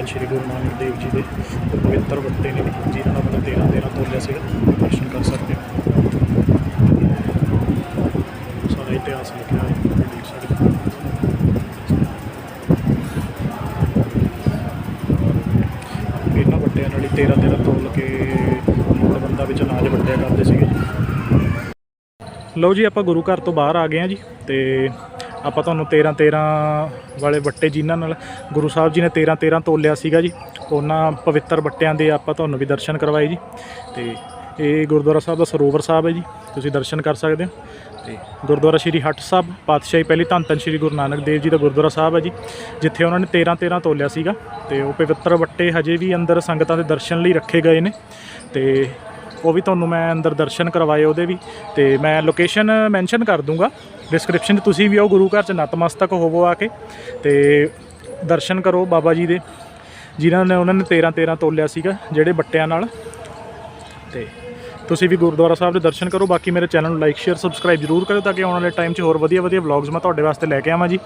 ਧੰਨ ਸ਼੍ਰੀ ਗੁਰੂ ਨਾਨਕ ਦੇਵ ਜੀ ਦੇ ਪਵਿੱਤਰ ਵੱਟੇ ਨੇ ਜਿਹਨਾਂ ਨਾਲ ਉਹਨਾਂ 13 13 ਤੋਲਿਆ ਸੀਗਾ। ਦਰਸ਼ਨ ਕਰ ਸਕਦੇ ਹੋ। ਸਾਰਾ ਇਤਿਹਾਸ ਲਿਖਿਆ ਹੈ ਦੇਖ ਸਕਦੇ ਹੋ। ਇਹਨਾਂ ਵੱਟਿਆਂ ਨਾਲ ਹੀ 13 13 ਤੋਲ ਕੇ ਬੰਦਾ ਵਿੱਚ ਅਨਾਜ ਵੰਡਿਆ ਕਰਦੇ ਸੀਗੇ। ਲਓ ਜੀ, ਆਪਾਂ ਗੁਰੂ ਘਰ ਤੋਂ ਬਾਹਰ ਆ ਗਏ ਆ ਜੀ ਤੇ ਆਪਾਂ ਤੁਹਾਨੂੰ 13 13 ਵਾਲੇ ਵੱਟੇ ਜਿਨ੍ਹਾਂ ਨਾਲ ਗੁਰੂ ਸਾਹਿਬ ਜੀ ਨੇ 13 13 ਤੋਲਿਆ ਸੀਗਾ ਜੀ, ਉਹਨਾਂ ਪਵਿੱਤਰ ਵੱਟਿਆਂ ਦੇ ਆਪਾਂ ਤੁਹਾਨੂੰ ਵੀ ਦਰਸ਼ਨ ਕਰਵਾਏ ਜੀ। ਤੇ ਇਹ ਗੁਰਦੁਆਰਾ ਸਾਹਿਬ ਦਾ ਸਰੋਵਰ ਸਾਹਿਬ ਹੈ ਜੀ, ਤੁਸੀਂ ਦਰਸ਼ਨ ਕਰ ਸਕਦੇ ਹੋ। ਤੇ ਗੁਰਦੁਆਰਾ ਸ਼੍ਰੀ ਹੱਟ ਸਾਹਿਬ, ਪਾਤਸ਼ਾਹੀ ਪਹਿਲੀ ਧੰਨ ਧੰਨ ਸ਼੍ਰੀ ਗੁਰੂ ਨਾਨਕ ਦੇਵ ਜੀ ਦਾ ਗੁਰਦੁਆਰਾ ਸਾਹਿਬ ਹੈ ਜੀ, ਜਿੱਥੇ ਉਹਨਾਂ ਨੇ 13 13 ਤੋਲਿਆ ਸੀਗਾ। ਤੇ ਉਹ ਪਵਿੱਤਰ ਵੱਟੇ ਹਜੇ ਵੀ ਅੰਦਰ ਸੰਗਤਾਂ ਦੇ ਦਰਸ਼ਨ ਲਈ ਰੱਖੇ ਗਏ ਨੇ। ਤੇ ਉਹ ਵੀ ਤੁਹਾਨੂੰ ਮੈਂ ਅੰਦਰ ਦਰਸ਼ਨ ਕਰਵਾਏ ਉਹਦੇ ਵੀ। ਤੇ ਮੈਂ ਲੋਕੇਸ਼ਨ ਮੈਂਸ਼ਨ ਕਰ ਦੂੰਗਾ। ਡਿਸਕ੍ਰਿਪਸ਼ਨ 'ਚ ਤੁਸੀਂ ਵੀ ਆਓ, ਗੁਰੂ ਘਰ 'ਚ ਨਤਮਸਤਕ ਹੋਵੋ ਆ ਕੇ। ਤੇ ਦਰਸ਼ਨ ਕਰੋ ਬਾਬਾ ਜੀ ਦੇ, ਜਿਨ੍ਹਾਂ ਨੇ ਉਹਨਾਂ ਨੇ 13 13 ਤੋਲਿਆ ਸੀਗਾ, ਜਿਹੜੇ ਬੱਟਿਆਂ ਨਾਲ। ਤੇ ਤੁਸੀਂ ਵੀ ਗੁਰਦੁਆਰਾ ਸਾਹਿਬ ਦੇ ਦਰਸ਼ਨ ਕਰੋ। ਬਾਕੀ ਮੇਰੇ ਚੈਨਲ ਨੂੰ ਲਾਈਕ ਸ਼ੇਅਰ ਸਬਸਕ੍ਰਾਈਬ ਜ਼ਰੂਰ ਕਰਿਓ ਤਾਂ ਕਿ ਆਉਣ ਵਾਲੇ ਟਾਈਮ 'ਚ ਹੋਰ ਵਧੀਆ ਵਧੀਆ ਵਲੌਗਸ ਮੈਂ ਤੁਹਾਡੇ ਵਾਸਤੇ ਲੈ ਕੇ ਆਵਾਂ ਜੀ।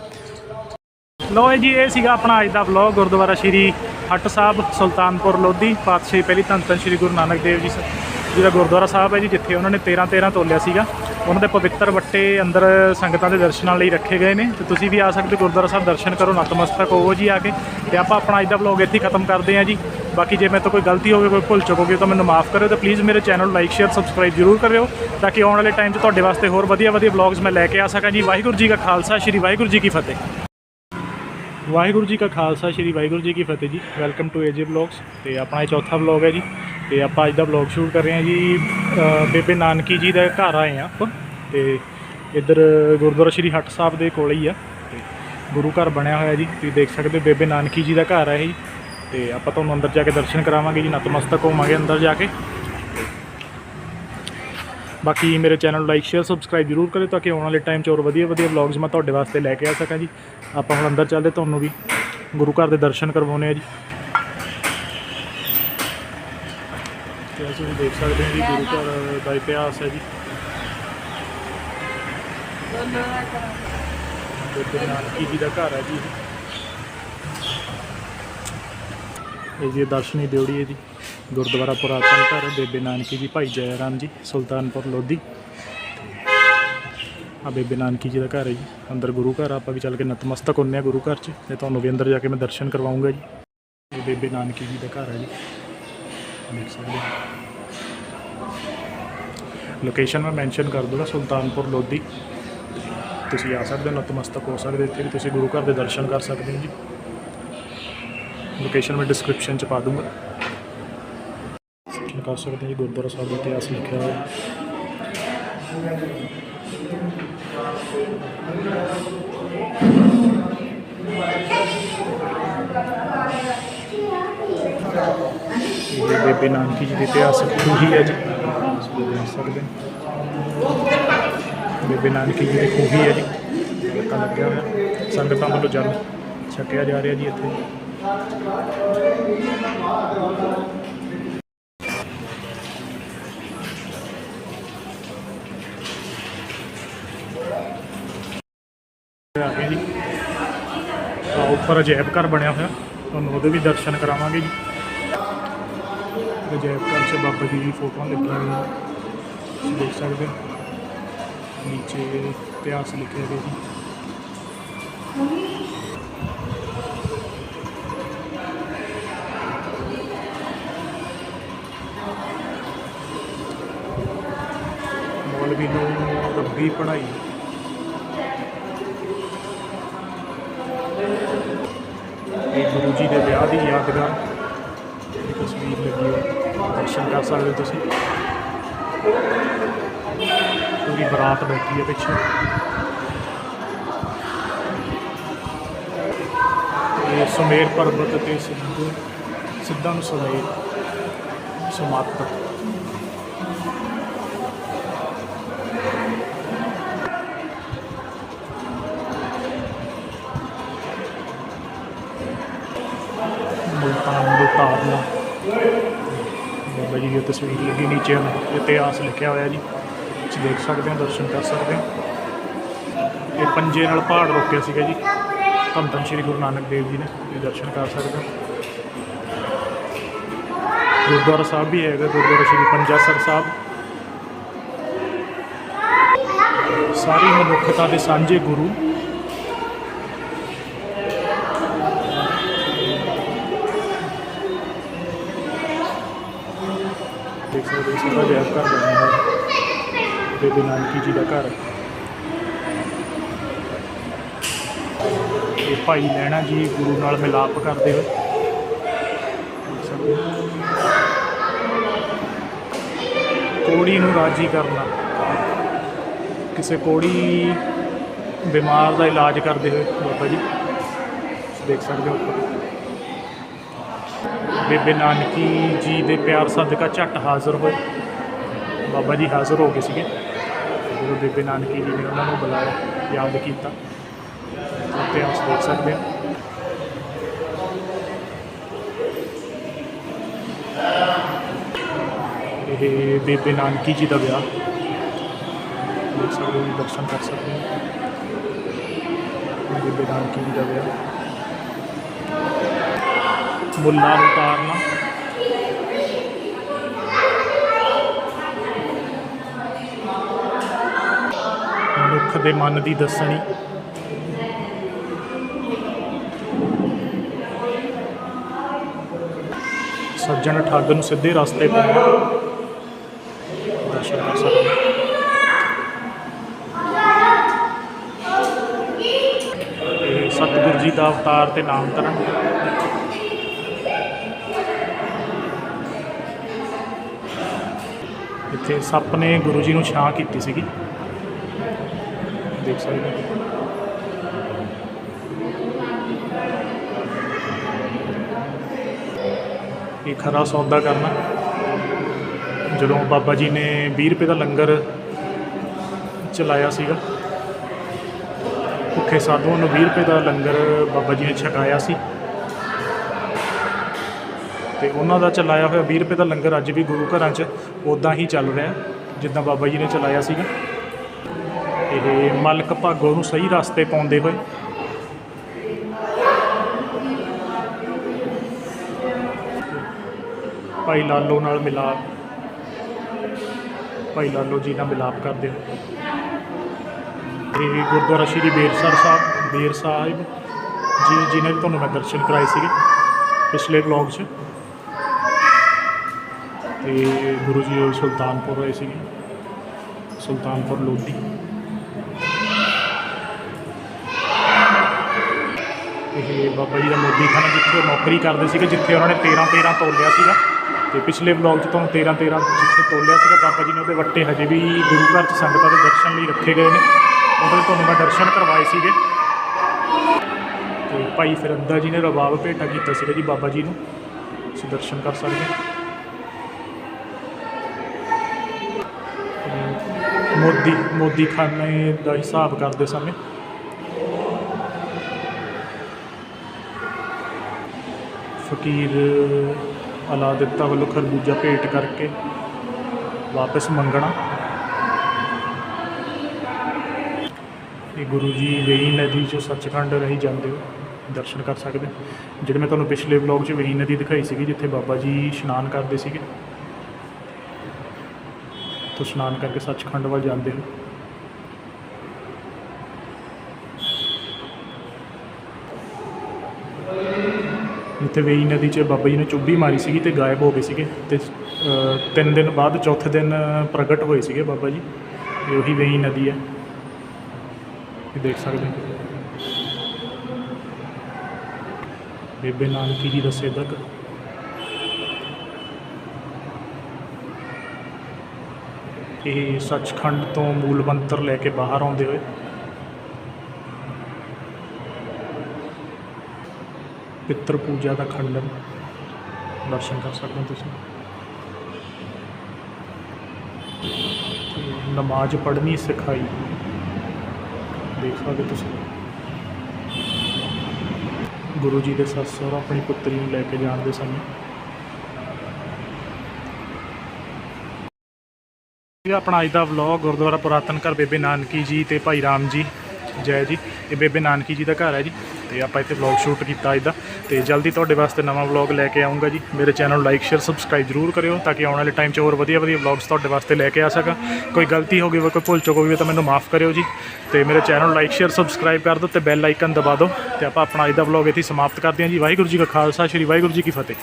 ਲਓ ਜੀ, ਇਹ ਸੀਗਾ ਆਪਣਾ ਅੱਜ ਦਾ ਵਲੌਗ ਗੁਰਦੁਆਰਾ ਸ਼੍ਰੀ ਹੱਟ ਸਾਹਿਬ, ਸੁਲਤਾਨਪੁਰ ਲੋਧੀ, ਪਾਤਸ਼ਾਹੀ ਪਹਿਲੀ ਧੰਨ ਧੰਨ ਸ਼੍ਰੀ ਗੁਰੂ ਨਾਨਕ ਦੇਵ ਜੀ ਸ- ਜਿਹੜਾ ਗੁਰਦੁਆਰਾ ਸਾਹਿਬ ਹੈ ਜੀ, ਜਿੱਥੇ ਉਹਨਾਂ ਨੇ 13 13 ਤੋਲਿਆ ਸੀਗਾ, ਉਹਨਾਂ ਦੇ ਪਵਿੱਤਰ ਵੱਟੇ ਅੰਦਰ ਸੰਗਤਾਂ ਦੇ ਦਰਸ਼ਨਾਂ ਲਈ ਰੱਖੇ ਗਏ ਨੇ। ਤੇ ਤੁਸੀਂ ਵੀ ਆ ਸਕਦੇ ਹੋ, ਗੁਰਦੁਆਰਾ ਸਾਹਿਬ ਦਰਸ਼ਨ ਕਰੋ ਨਤਮਸਤਕ ਹੋਵੋ ਜੀ ਆ ਕੇ। ਤੇ ਆਪਾਂ ਆਪਣਾ ਅੱਜ ਦਾ ਵਲੌਗ ਇੱਥੇ ਹੀ ਖਤਮ ਕਰਦੇ ਹਾਂ ਜੀ। ਬਾਕੀ ਜੇ ਮੇਰੇ ਤੋਂ ਕੋਈ ਗਲਤੀ ਹੋਵੇ, ਕੋਈ ਭੁੱਲ ਚੁੱਕ ਹੋਵੇ ਤਾਂ ਮੈਨੂੰ ਮਾਫ ਕਰਿਓ ਤਾਂ ਪਲੀਜ਼ ਮੇਰੇ ਚੈਨਲ ਲਾਈਕ ਸ਼ੇਅਰ ਸਬਸਕ੍ਰਾਈਬ ਜ਼ਰੂਰ ਕਰਿਓ, ਤਾਂ ਕਿ ਆਉਣ ਵਾਲੇ ਟਾਈਮ 'ਚ ਤੁਹਾਡੇ ਵਾਸਤੇ ਹੋਰ ਵਧੀਆ ਵਧੀਆ ਵਲੌਗਸ ਮੈਂ ਲੈ ਕੇ ਆ ਸਕਾਂ ਜੀ। ਵਾਹਿਗੁਰੂ ਜੀ ਕਾ ਖਾਲਸਾ, ਸ਼੍ਰੀ ਵਾਹਿਗੁਰੂ ਜੀ ਕੀ ਫਤਿਹ। ਵਾਹਿਗੁਰੂ ਜੀ ਕਾ ਖਾਲਸਾ, ਸ਼੍ਰੀ ਵਾਹਿਗੁਰੂ ਜੀ ਕੀ ਫਤਿਹ ਜੀ। ਵੈਲਕਮ ਟੂ ਏਜੇ ਵਲੌਗਸ ਤੇ ਆਪਣਾ ਇਹ ਚੌਥਾ ਵਲੌਗ ਹੈ ਜੀ। ਤੇ ਆਪਾਂ ਅੱਜ ਦਾ ਵਲੌਗ ਸ਼ੂਟ ਕਰ ਰਹੇ ਹਾਂ ਜੀ ਬੇਬੇ ਨਾਨਕੀ ਜੀ ਦੇ ਘਰ ਆਏ ਆ ਆਪਾਂ, ਤੇ ਇੱਧਰ ਗੁਰਦੁਆਰਾ ਸ਼੍ਰੀ ਹੱਟ ਸਾਹਿਬ ਦੇ ਕੋਲ ਹੀ ਆ, ਤੇ ਗੁਰੂ ਘਰ ਬਣਿਆ ਹੋਇਆ ਜੀ, ਤੁਸੀਂ ਦੇਖ ਸਕਦੇ ਹੋ ਬੇਬੇ ਨਾਨਕੀ ਜੀ ਦਾ ਘਰ ਹੈ ਜੀ, ਤੇ ਆਪਾਂ ਤੁਹਾਨੂੰ ਅੰਦਰ ਜਾ ਕੇ ਦਰਸ਼ਨ ਕਰਾਵਾਂਗੇ ਜੀ, ਨਤਮਸਤਕ ਹੋਵਾਂਗੇ ਅੰਦਰ ਜਾ ਕੇ। ਬਾਕੀ ਮੇਰੇ ਚੈਨਲ ਨੂੰ ਲਾਈਕ ਸ਼ੇਅਰ ਸਬਸਕ੍ਰਾਈਬ ਜ਼ਰੂਰ ਕਰਿਓ ਤਾਂ ਕਿ ਆਉਣ ਵਾਲੇ ਟਾਈਮ 'ਚ ਹੋਰ ਵਧੀਆ ਵਧੀਆ ਵਲੌਗਸ ਮੈਂ ਤੁਹਾਡੇ ਵਾਸਤੇ ਲੈ ਕੇ ਆ ਸਕਾਂ ਜੀ। ਆਪਾਂ ਹੁਣ ਅੰਦਰ ਚੱਲਦੇ, ਤੁਹਾਨੂੰ ਵੀ ਗੁਰੂ ਘਰ ਦੇ ਦਰਸ਼ਨ ਕਰਵਾਉਣੇ ਆ ਜੀ। ਤੇ ਤੁਸੀਂ ਦੇਖ ਸਕਦੇ ਹੋ ਜੀ ਗੁਰੂ ਘਰ ਦਾ ਇਤਿਹਾਸ ਹੈ ਜੀ। ਬੇਬੇ ਨਾਨਕੀ ਜੀ ਦਾ ਘਰ ਹੈ ਜੀ ਇਹ। ਜੀ ਦਰਸ਼ਨੀ ਦਿਉੜੀ ਹੈ ਜੀ, ਗੁਰਦੁਆਰਾ ਪੁਰਾਤਨ ਘਰ, ਬੇਬੇ ਨਾਨਕੀ ਜੀ, ਭਾਈ ਜੈ ਰਾਮ ਜੀ, ਸੁਲਤਾਨਪੁਰ ਲੋਧੀ। ਆ ਬੇਬੇ ਨਾਨਕੀ ਜੀ ਦਾ ਘਰ ਹੈ ਜੀ, ਅੰਦਰ ਗੁਰੂ ਘਰ ਆਪਾਂ ਵੀ ਚੱਲ ਕੇ ਨਤਮਸਤਕ ਹੁੰਨੇ ਆ ਗੁਰੂ ਘਰ 'ਚ, ਤੇ ਤੁਹਾਨੂੰ ਵੀ ਅੰਦਰ ਜਾ ਕੇ ਮੈਂ ਦਰਸ਼ਨ ਕਰਵਾਉਂਗਾ ਜੀ। ਇਹ ਬੇਬੇ ਨਾਨਕੀ ਜੀ ਦਾ ਘਰ ਹੈ ਜੀ। ਦੇਖ ਸਕਦੇ ਹੋ ਲੋਕੇਸ਼ਨ ਮੈਂ ਮੈਂਸ਼ਨ ਕਰ ਦੂੰਗਾ, ਸੁਲਤਾਨਪੁਰ ਲੋਧੀ। ਤੁਸੀਂ ਆ ਸਕਦੇ ਹੋ, ਨਤਮਸਤਕ ਹੋ ਸਕਦੇ ਇੱਥੇ ਵੀ, ਤੁਸੀਂ ਗੁਰੂ ਘਰ ਦੇ ਦਰਸ਼ਨ ਕਰ ਸਕਦੇ ਹੋ ਜੀ। ਲੋਕੇਸ਼ਨ ਮੈਂ ਡਿਸਕ੍ਰਿਪਸ਼ਨ ਚ ਪਾ ਦੂੰਗਾ। ਕਰ ਸਕਦੇ ਜੀ, ਗੁਰਦੁਆਰਾ ਸਾਹਿਬ ਦਾ ਇਤਿਹਾਸ ਲਿਖਿਆ ਹੋਇਆ। ਹੈ। ਇਹ ਬੇਬੇ ਨਾਨਕੀ ਜੀ ਦੇ ਇਤਿਹਾਸ ਖੂਹੀ ਹੈ ਜੀ। ਦੇਖ ਸਕਦੇ ਬੇਬੇ ਨਾਨਕੀ ਜੀ ਦੀ ਖੂਹੀ ਹੈ ਜੀ। ਲੱਕਾ ਲੱਗਿਆ ਹੋਇਆ ਸੰਗਤਾਂ ਵੱਲੋਂ ਜਲ ਛਕਿਆ ਜਾ ਰਿਹਾ ਜੀ ਇੱਥੇ। ਆ ਗਏ ਜੀ। ਆ ਉੱਪਰ ਅਜੈਬ ਘਰ ਬਣਿਆ ਹੋਇਆ। ਤੁਹਾਨੂੰ ਉਹਦੇ ਵੀ ਦਰਸ਼ਨ ਕਰਾਵਾਂਗੇ ਜੀ। ਅਜੈਬ ਘਰ 'ਚ ਬਾਬਾ ਜੀ ਦੀ ਫੋਟੋਆਂ ਲੱਗੀਆਂ ਹੋਈਆਂ। ਤੁਸੀਂ ਦੇਖ ਸਕਦੇ ਹੋ। ਨੀਚੇ ਇਤਿਹਾਸ ਲਿਖਿਆ ਗਿਆ ਜੀ ਮੌਲਵੀ ਨੂੰ ਰੱਬੀ ਪੜ੍ਹਾਈ। ਇਹ ਗੁਰੂ ਜੀ ਦੇ ਵਿਆਹ ਦੀ ਯਾਦਗਾਰ ਤਸਵੀਰ ਲੱਗੀ ਹੈ ਦਰਸ਼ਨ ਕਰ ਸਕਦੇ ਹੋ ਤੁਸੀਂ। ਪੂਰੀ ਬਰਾਤ ਬੈਠੀ ਹੈ ਪਿੱਛੇ। ਇਹ ਸੁਮੇਰ ਪਰਬਤ ਤੇ ਸਿੱਧੂ ਸਿੱਧਾਂ ਨੂੰ ਸੁਮੇਰ। ਸਮਾਪਤ। ਤਸਵੀਰ ਲੱਗੀ ਨੀਚੇ ਇਤਿਹਾਸ ਲਿਖਿਆ ਹੋਇਆ ਜੀ। ਤੁਸੀਂ ਦੇਖ ਸਕਦੇ ਹੋ, ਦਰਸ਼ਨ ਕਰ ਸਕਦੇ ਹੋ। ਇਹ ਪੰਜੇ ਨਾਲ ਪਹਾੜ ਰੋਕਿਆ ਸੀਗਾ ਜੀ। ਧੰਨ ਧੰਨ ਸ਼੍ਰੀ ਗੁਰੂ ਨਾਨਕ ਦੇਵ ਜੀ ਨੇ ਇਹ ਦਰਸ਼ਨ ਕਰ ਸਕਦੇ ਹੋ। ਗੁਰਦੁਆਰਾ ਸਾਹਿਬ ਵੀ ਹੈਗਾ, ਗੁਰਦੁਆਰਾ ਸ਼੍ਰੀ ਪੰਜਾਸਰ ਸਾਹਿਬ। ਸਾਰੀ ਮਨੁੱਖਤਾ ਦੇ ਸਾਂਝੇ ਗੁਰੂ ਦੇਖ ਸਕਦੇ ਹੋ ਸਾਰਾ ਜੈਬ ਘਰ ਬਣਿਆ ਹੋਇਆ ਬੇਬੇ ਨਾਨਕੀ ਜੀ ਦਾ ਘਰ ਇਹ ਭਾਈ ਲੈਣਾ ਜੀ ਗੁਰੂ ਨਾਲ ਮਿਲਾਪ ਕਰਦੇ ਹੋਏ ਦੇਖ ਸਕਦੇ ਹੋ। ਕੋੜੀ ਨੂੰ ਰਾਜੀ ਕਰਨਾ ਕਿਸੇ ਕੋੜੀ ਬਿਮਾਰ ਦਾ ਇਲਾਜ ਕਰਦੇ ਹੋਏ, ਬਾਬਾ ਜੀ ਦੇਖ ਸਕਦੇ ਹੋ ਉੱਪਰ ਬੇਬੇ ਨਾਨਕੀ ਜੀ ਦੇ ਪਿਆਰ ਸਦਕਾ ਝੱਟ ਹਾਜ਼ਰ ਹੋਏ ਬਾਬਾ ਜੀ ਹਾਜ਼ਰ ਹੋ ਗਏ ਸੀਗੇ। ਗੁਰੂ ਬੇਬੇ ਨਾਨਕੀ ਜੀ ਨੇ ਉਹਨਾਂ ਨੂੰ ਬੁਲਾਇਆ, ਯਾਦ ਕੀਤਾ। ਇਤਿਹਾਸ ਦੇਖ ਸਕਦੇ ਹੋ। ਇਹ ਬੇਬੇ ਨਾਨਕੀ ਜੀ ਦਾ ਵਿਆਹ। ਦੇਖ ਸਕਦੇ ਹੋ, ਦਰਸ਼ਨ ਕਰ ਸਕਦੇ ਹੋ। ਬੇਬੇ ਨਾਨਕੀ ਜੀ ਦਾ ਵਿਆਹ। ਮੁੱਲਾ ਨੂੰ ਉਤਾਰਨਾ ਮਨੁੱਖ ਦੇ ਮਨ ਦੀ ਦੱਸਣੀ। ਸੱਜਣ ਠੱਗ ਨੂੰ ਸਿੱਧੇ ਰਸਤੇ ਪਾਉਣਾ ਦਰਸ਼ਨ ਕਰ ਸਕਦੇ ਸਤਿਗੁਰੂ ਜੀ ਦਾ ਅਵਤਾਰ ਤੇ ਨਾਮਕਰਨ। ਇੱਥੇ ਸੱਪ ਨੇ ਗੁਰੂ ਜੀ ਨੂੰ ਛਾਂ ਕੀਤੀ ਸੀਗੀ। ਦੇਖ ਸਕਦੇ ਹੋ। ਇਹ ਖਰਾ ਸੌਦਾ ਕਰਨਾ। ਜਦੋਂ ਬਾਬਾ ਜੀ ਨੇ 20 ਰੁਪਏ ਦਾ ਲੰਗਰ ਚਲਾਇਆ ਸੀਗਾ, ਭੁੱਖੇ ਸਾਧੂਆਂ ਨੂੰ 20 ਰੁਪਏ ਦਾ ਲੰਗਰ ਬਾਬਾ ਜੀ ਨੇ ਛਕਾਇਆ ਸੀ। ਤੇ ਉਹਨਾਂ ਦਾ ਚਲਾਇਆ ਹੋਇਆ 20 ਰੁਪਏ ਦਾ ਲੰਗਰ ਅੱਜ ਵੀ ਗੁਰੂ ਘਰਾਂ 'ਚ ਉਦਾਂ ਹੀ ਚੱਲ ਰਿਹਾ ਜਿੱਦਾਂ ਬਾਬਾ ਜੀ ਨੇ ਚਲਾਇਆ ਸੀਗਾ। ਇਹ ਮਲਕ ਭਾਗੋ ਨੂੰ ਸਹੀ ਰਸਤੇ ਪਾਉਂਦੇ ਹੋਏ ਭਾਈ ਲਾਲੋ ਨਾਲ ਮਿਲਾਪ, ਭਾਈ ਲਾਲੋ ਜੀ ਨਾਲ ਮਿਲਾਪ ਕਰਦੇ ਹੋ ਇਹ ਗੁਰਦੁਆਰਾ ਸ਼੍ਰੀ ਬੇਰਸਰ ਸਾਹਿਬ, ਬੇਰ ਸਾਹਿਬ ਜੀ, ਜਿਨ੍ਹਾਂ ਦੇ ਤੁਹਾਨੂੰ ਮੈਂ ਦਰਸ਼ਨ ਕਰਾਏ ਸੀਗੇ ਪਿਛਲੇ ਵਲੌਗ 'ਚ। ਤੇ ਗੁਰੂ ਜੀ ਸੁਲਤਾਨਪੁਰ ਹੋਏ ਸੀਗੇ। ਸੁਲਤਾਨਪੁਰ ਲੋਧੀ। ਇਹ ਬਾਬਾ ਜੀ ਦਾ ਮੋਦੀ ਖਾਨਾ ਜਿੱਥੇ ਉਹ ਨੌਕਰੀ ਕਰਦੇ ਸੀਗੇ, ਜਿੱਥੇ ਉਹਨਾਂ ਨੇ 13 13 ਤੋਲਿਆ ਸੀਗਾ। ਤੇ ਪਿਛਲੇ ਵਲੌਗ 'ਚ ਤੁਹਾਨੂੰ 13 13 ਜਿੱਥੇ ਤੋਲਿਆ ਸੀਗਾ, ਬਾਬਾ ਜੀ ਨੇ ਉਹਦੇ ਵੱਟੇ ਹਜੇ ਵੀ ਗੁਰੂ ਘਰ 'ਚ ਸੰਗਤਾਂ ਦੇ ਦਰਸ਼ਨ ਲਈ ਰੱਖੇ ਗਏ ਨੇ। ਉਹਦੇ ਤੁਹਾਨੂੰ ਮੈਂ ਦਰਸ਼ਨ ਕਰਵਾਏ ਸੀਗੇ। ਤੇ ਭਾਈ ਫਿਰੰਦਾ ਜੀ ਨੇ ਰਬਾਬ ਭੇਟਾ ਕੀਤਾ ਸੀਗਾ ਜੀ ਬਾਬਾ ਜੀ ਨੂੰ। ਤੁਸੀਂ ਦਰਸ਼ਨ ਕਰ ਸਕਦੇ ਹੋ। ਮੋਦੀ ਮੋਦੀ ਖਾਨੇ ਦਾ ਹਿਸਾਬ ਕਰਦੇ ਸਮੇਂ। ਫਕੀਰ ਅਲਾਦਿੱਤਾ ਵੱਲੋਂ ਖਰਬੂਜਾ ਭੇਟ ਕਰਕੇ ਵਾਪਸ ਮੰਗਣਾ। ਇਹ ਗੁਰੂ ਜੀ ਵੇਈ ਨਦੀ ਚੋਂ ਸੱਚਖੰਡ ਰਹੀ ਜਾਂਦੇ ਹੋ, ਦਰਸ਼ਨ ਕਰ ਸਕਦੇ ਜਿਹੜੇ ਮੈਂ ਤੁਹਾਨੂੰ ਪਿਛਲੇ ਵਲੌਗ 'ਚ ਵੇਈ ਨਦੀ ਦਿਖਾਈ ਸੀਗੀ, ਜਿੱਥੇ ਬਾਬਾ ਜੀ ਇਸ਼ਨਾਨ ਕਰਦੇ ਸੀਗੇ ਤੋਂ ਇਸ਼ਨਾਨ ਕਰਕੇ ਸੱਚਖੰਡ ਵੱਲ ਜਾਂਦੇ ਹੋ। ਜਿੱਥੇ ਵੇਈ ਨਦੀ 'ਚ ਬਾਬਾ ਜੀ ਨੇ ਚੁੱਭੀ ਮਾਰੀ ਸੀਗੀ ਤੇ ਗਾਇਬ ਹੋ ਗਏ ਸੀਗੇ ਤੇ ਤਿੰਨ ਦਿਨ ਬਾਅਦ ਚੌਥੇ ਦਿਨ ਪ੍ਰਗਟ ਹੋਏ ਸੀਗੇ ਬਾਬਾ ਜੀ। ਇਹ ਉਹੀ ਵੇਈ ਨਦੀ ਹੈ। ਇਹ ਦੇਖ ਸਕਦੇ ਹੋ। ਬੇਬੇ ਨਾਨਕੀ ਜੀ ਦਾ ਸੇਦਕ ਇਹ ਸੱਚਖੰਡ ਤੋਂ ਮੂਲ ਮੰਤਰ ਲੈ ਕੇ ਬਾਹਰ ਆਉਂਦੇ ਹੋਏ। ਪਿੱਤਰ ਪੂਜਾ ਦਾ ਖੰਡਨ। ਦਰਸ਼ਨ ਕਰ ਸਕਦੇ ਹੋ ਤੁਸੀਂ। ਨਮਾਜ਼ ਪੜ੍ਹਨੀ ਸਿਖਾਈ। ਦੇਖ ਸਕਦੇ ਹੋ ਤੁਸੀਂ। ਗੁਰੂ ਜੀ ਦੇ ਸੱਸ ਸਹੁਰਾ ਆਪਣੀ ਪੁੱਤਰੀ ਨੂੰ ਲੈ ਕੇ ਜਾਣ ਦੇ ਸਮੇਂ ਇਹ ਆਪਣਾ ਅੱਜ ਦਾ ਵਲੌਗ ਗੁਰਦੁਆਰਾ ਪੁਰਾਤਨ ਘਰ ਬੇਬੇ ਨਾਨਕੀ ਜੀ ਤੇ ਭਾਈ ਰਾਮ ਜੀ। ਜੈ ਜੀ। ਇਹ ਬੇਬੇ ਨਾਨਕੀ ਜੀ ਦਾ ਘਰ ਹੈ ਜੀ। ਤੇ ਆਪਾਂ ਇੱਥੇ ਵਲੌਗ ਸ਼ੂਟ ਕੀਤਾ ਅੱਜ ਦਾ। ਤੇ ਜਲਦੀ ਤੁਹਾਡੇ ਵਾਸਤੇ ਨਵਾਂ ਵਲੌਗ ਲੈ ਕੇ ਆਉਂਗਾ ਜੀ। ਮੇਰੇ ਚੈਨਲ ਨੂੰ ਲਾਈਕ ਸ਼ੇਅਰ ਸਬਸਕ੍ਰਾਈਬ ਜਰੂਰ ਕਰਿਓ ਤਾਂ ਕਿ ਆਉਣ ਵਾਲੇ ਟਾਈਮ 'ਚ ਹੋਰ ਵਧੀਆ ਵਧੀਆ ਵਲੌਗਸ ਤੁਹਾਡੇ ਵਾਸਤੇ ਲੈ ਕੇ ਆ ਸਕਾਂ। ਕੋਈ ਗਲਤੀ ਹੋ ਗਈ ਹੋਵੇ ਕੋਈ ਭੁੱਲ ਚੁੱਕ ਹੋਈ ਹੋਵੇ ਤਾਂ ਮੈਨੂੰ ਮਾਫ ਕਰਿਓ ਜੀ। ਤੇ ਮੇਰੇ ਚੈਨਲ ਨੂੰ ਲਾਈਕ ਸ਼ੇਅਰ ਸਬਸਕ੍ਰਾਈਬ ਕਰ ਦਿਓ ਤੇ ਬੈਲ ਆਈਕਨ ਦਬਾ ਦਿਓ। ਤੇ ਆਪਾਂ ਆਪਣਾ ਅੱਜ ਦਾ ਵਲੌਗ ਇੱਥੇ ਸਮਾਪਤ ਕਰਦੇ ਹਾਂ ਜੀ। ਵਾਹਿਗੁਰੂ ਜੀ ਕਾ ਖਾਲਸਾ, ਸ੍ਰੀ ਵਾਹਿਗੁਰੂ ਜੀ ਕੀ ਫਤਿਹ।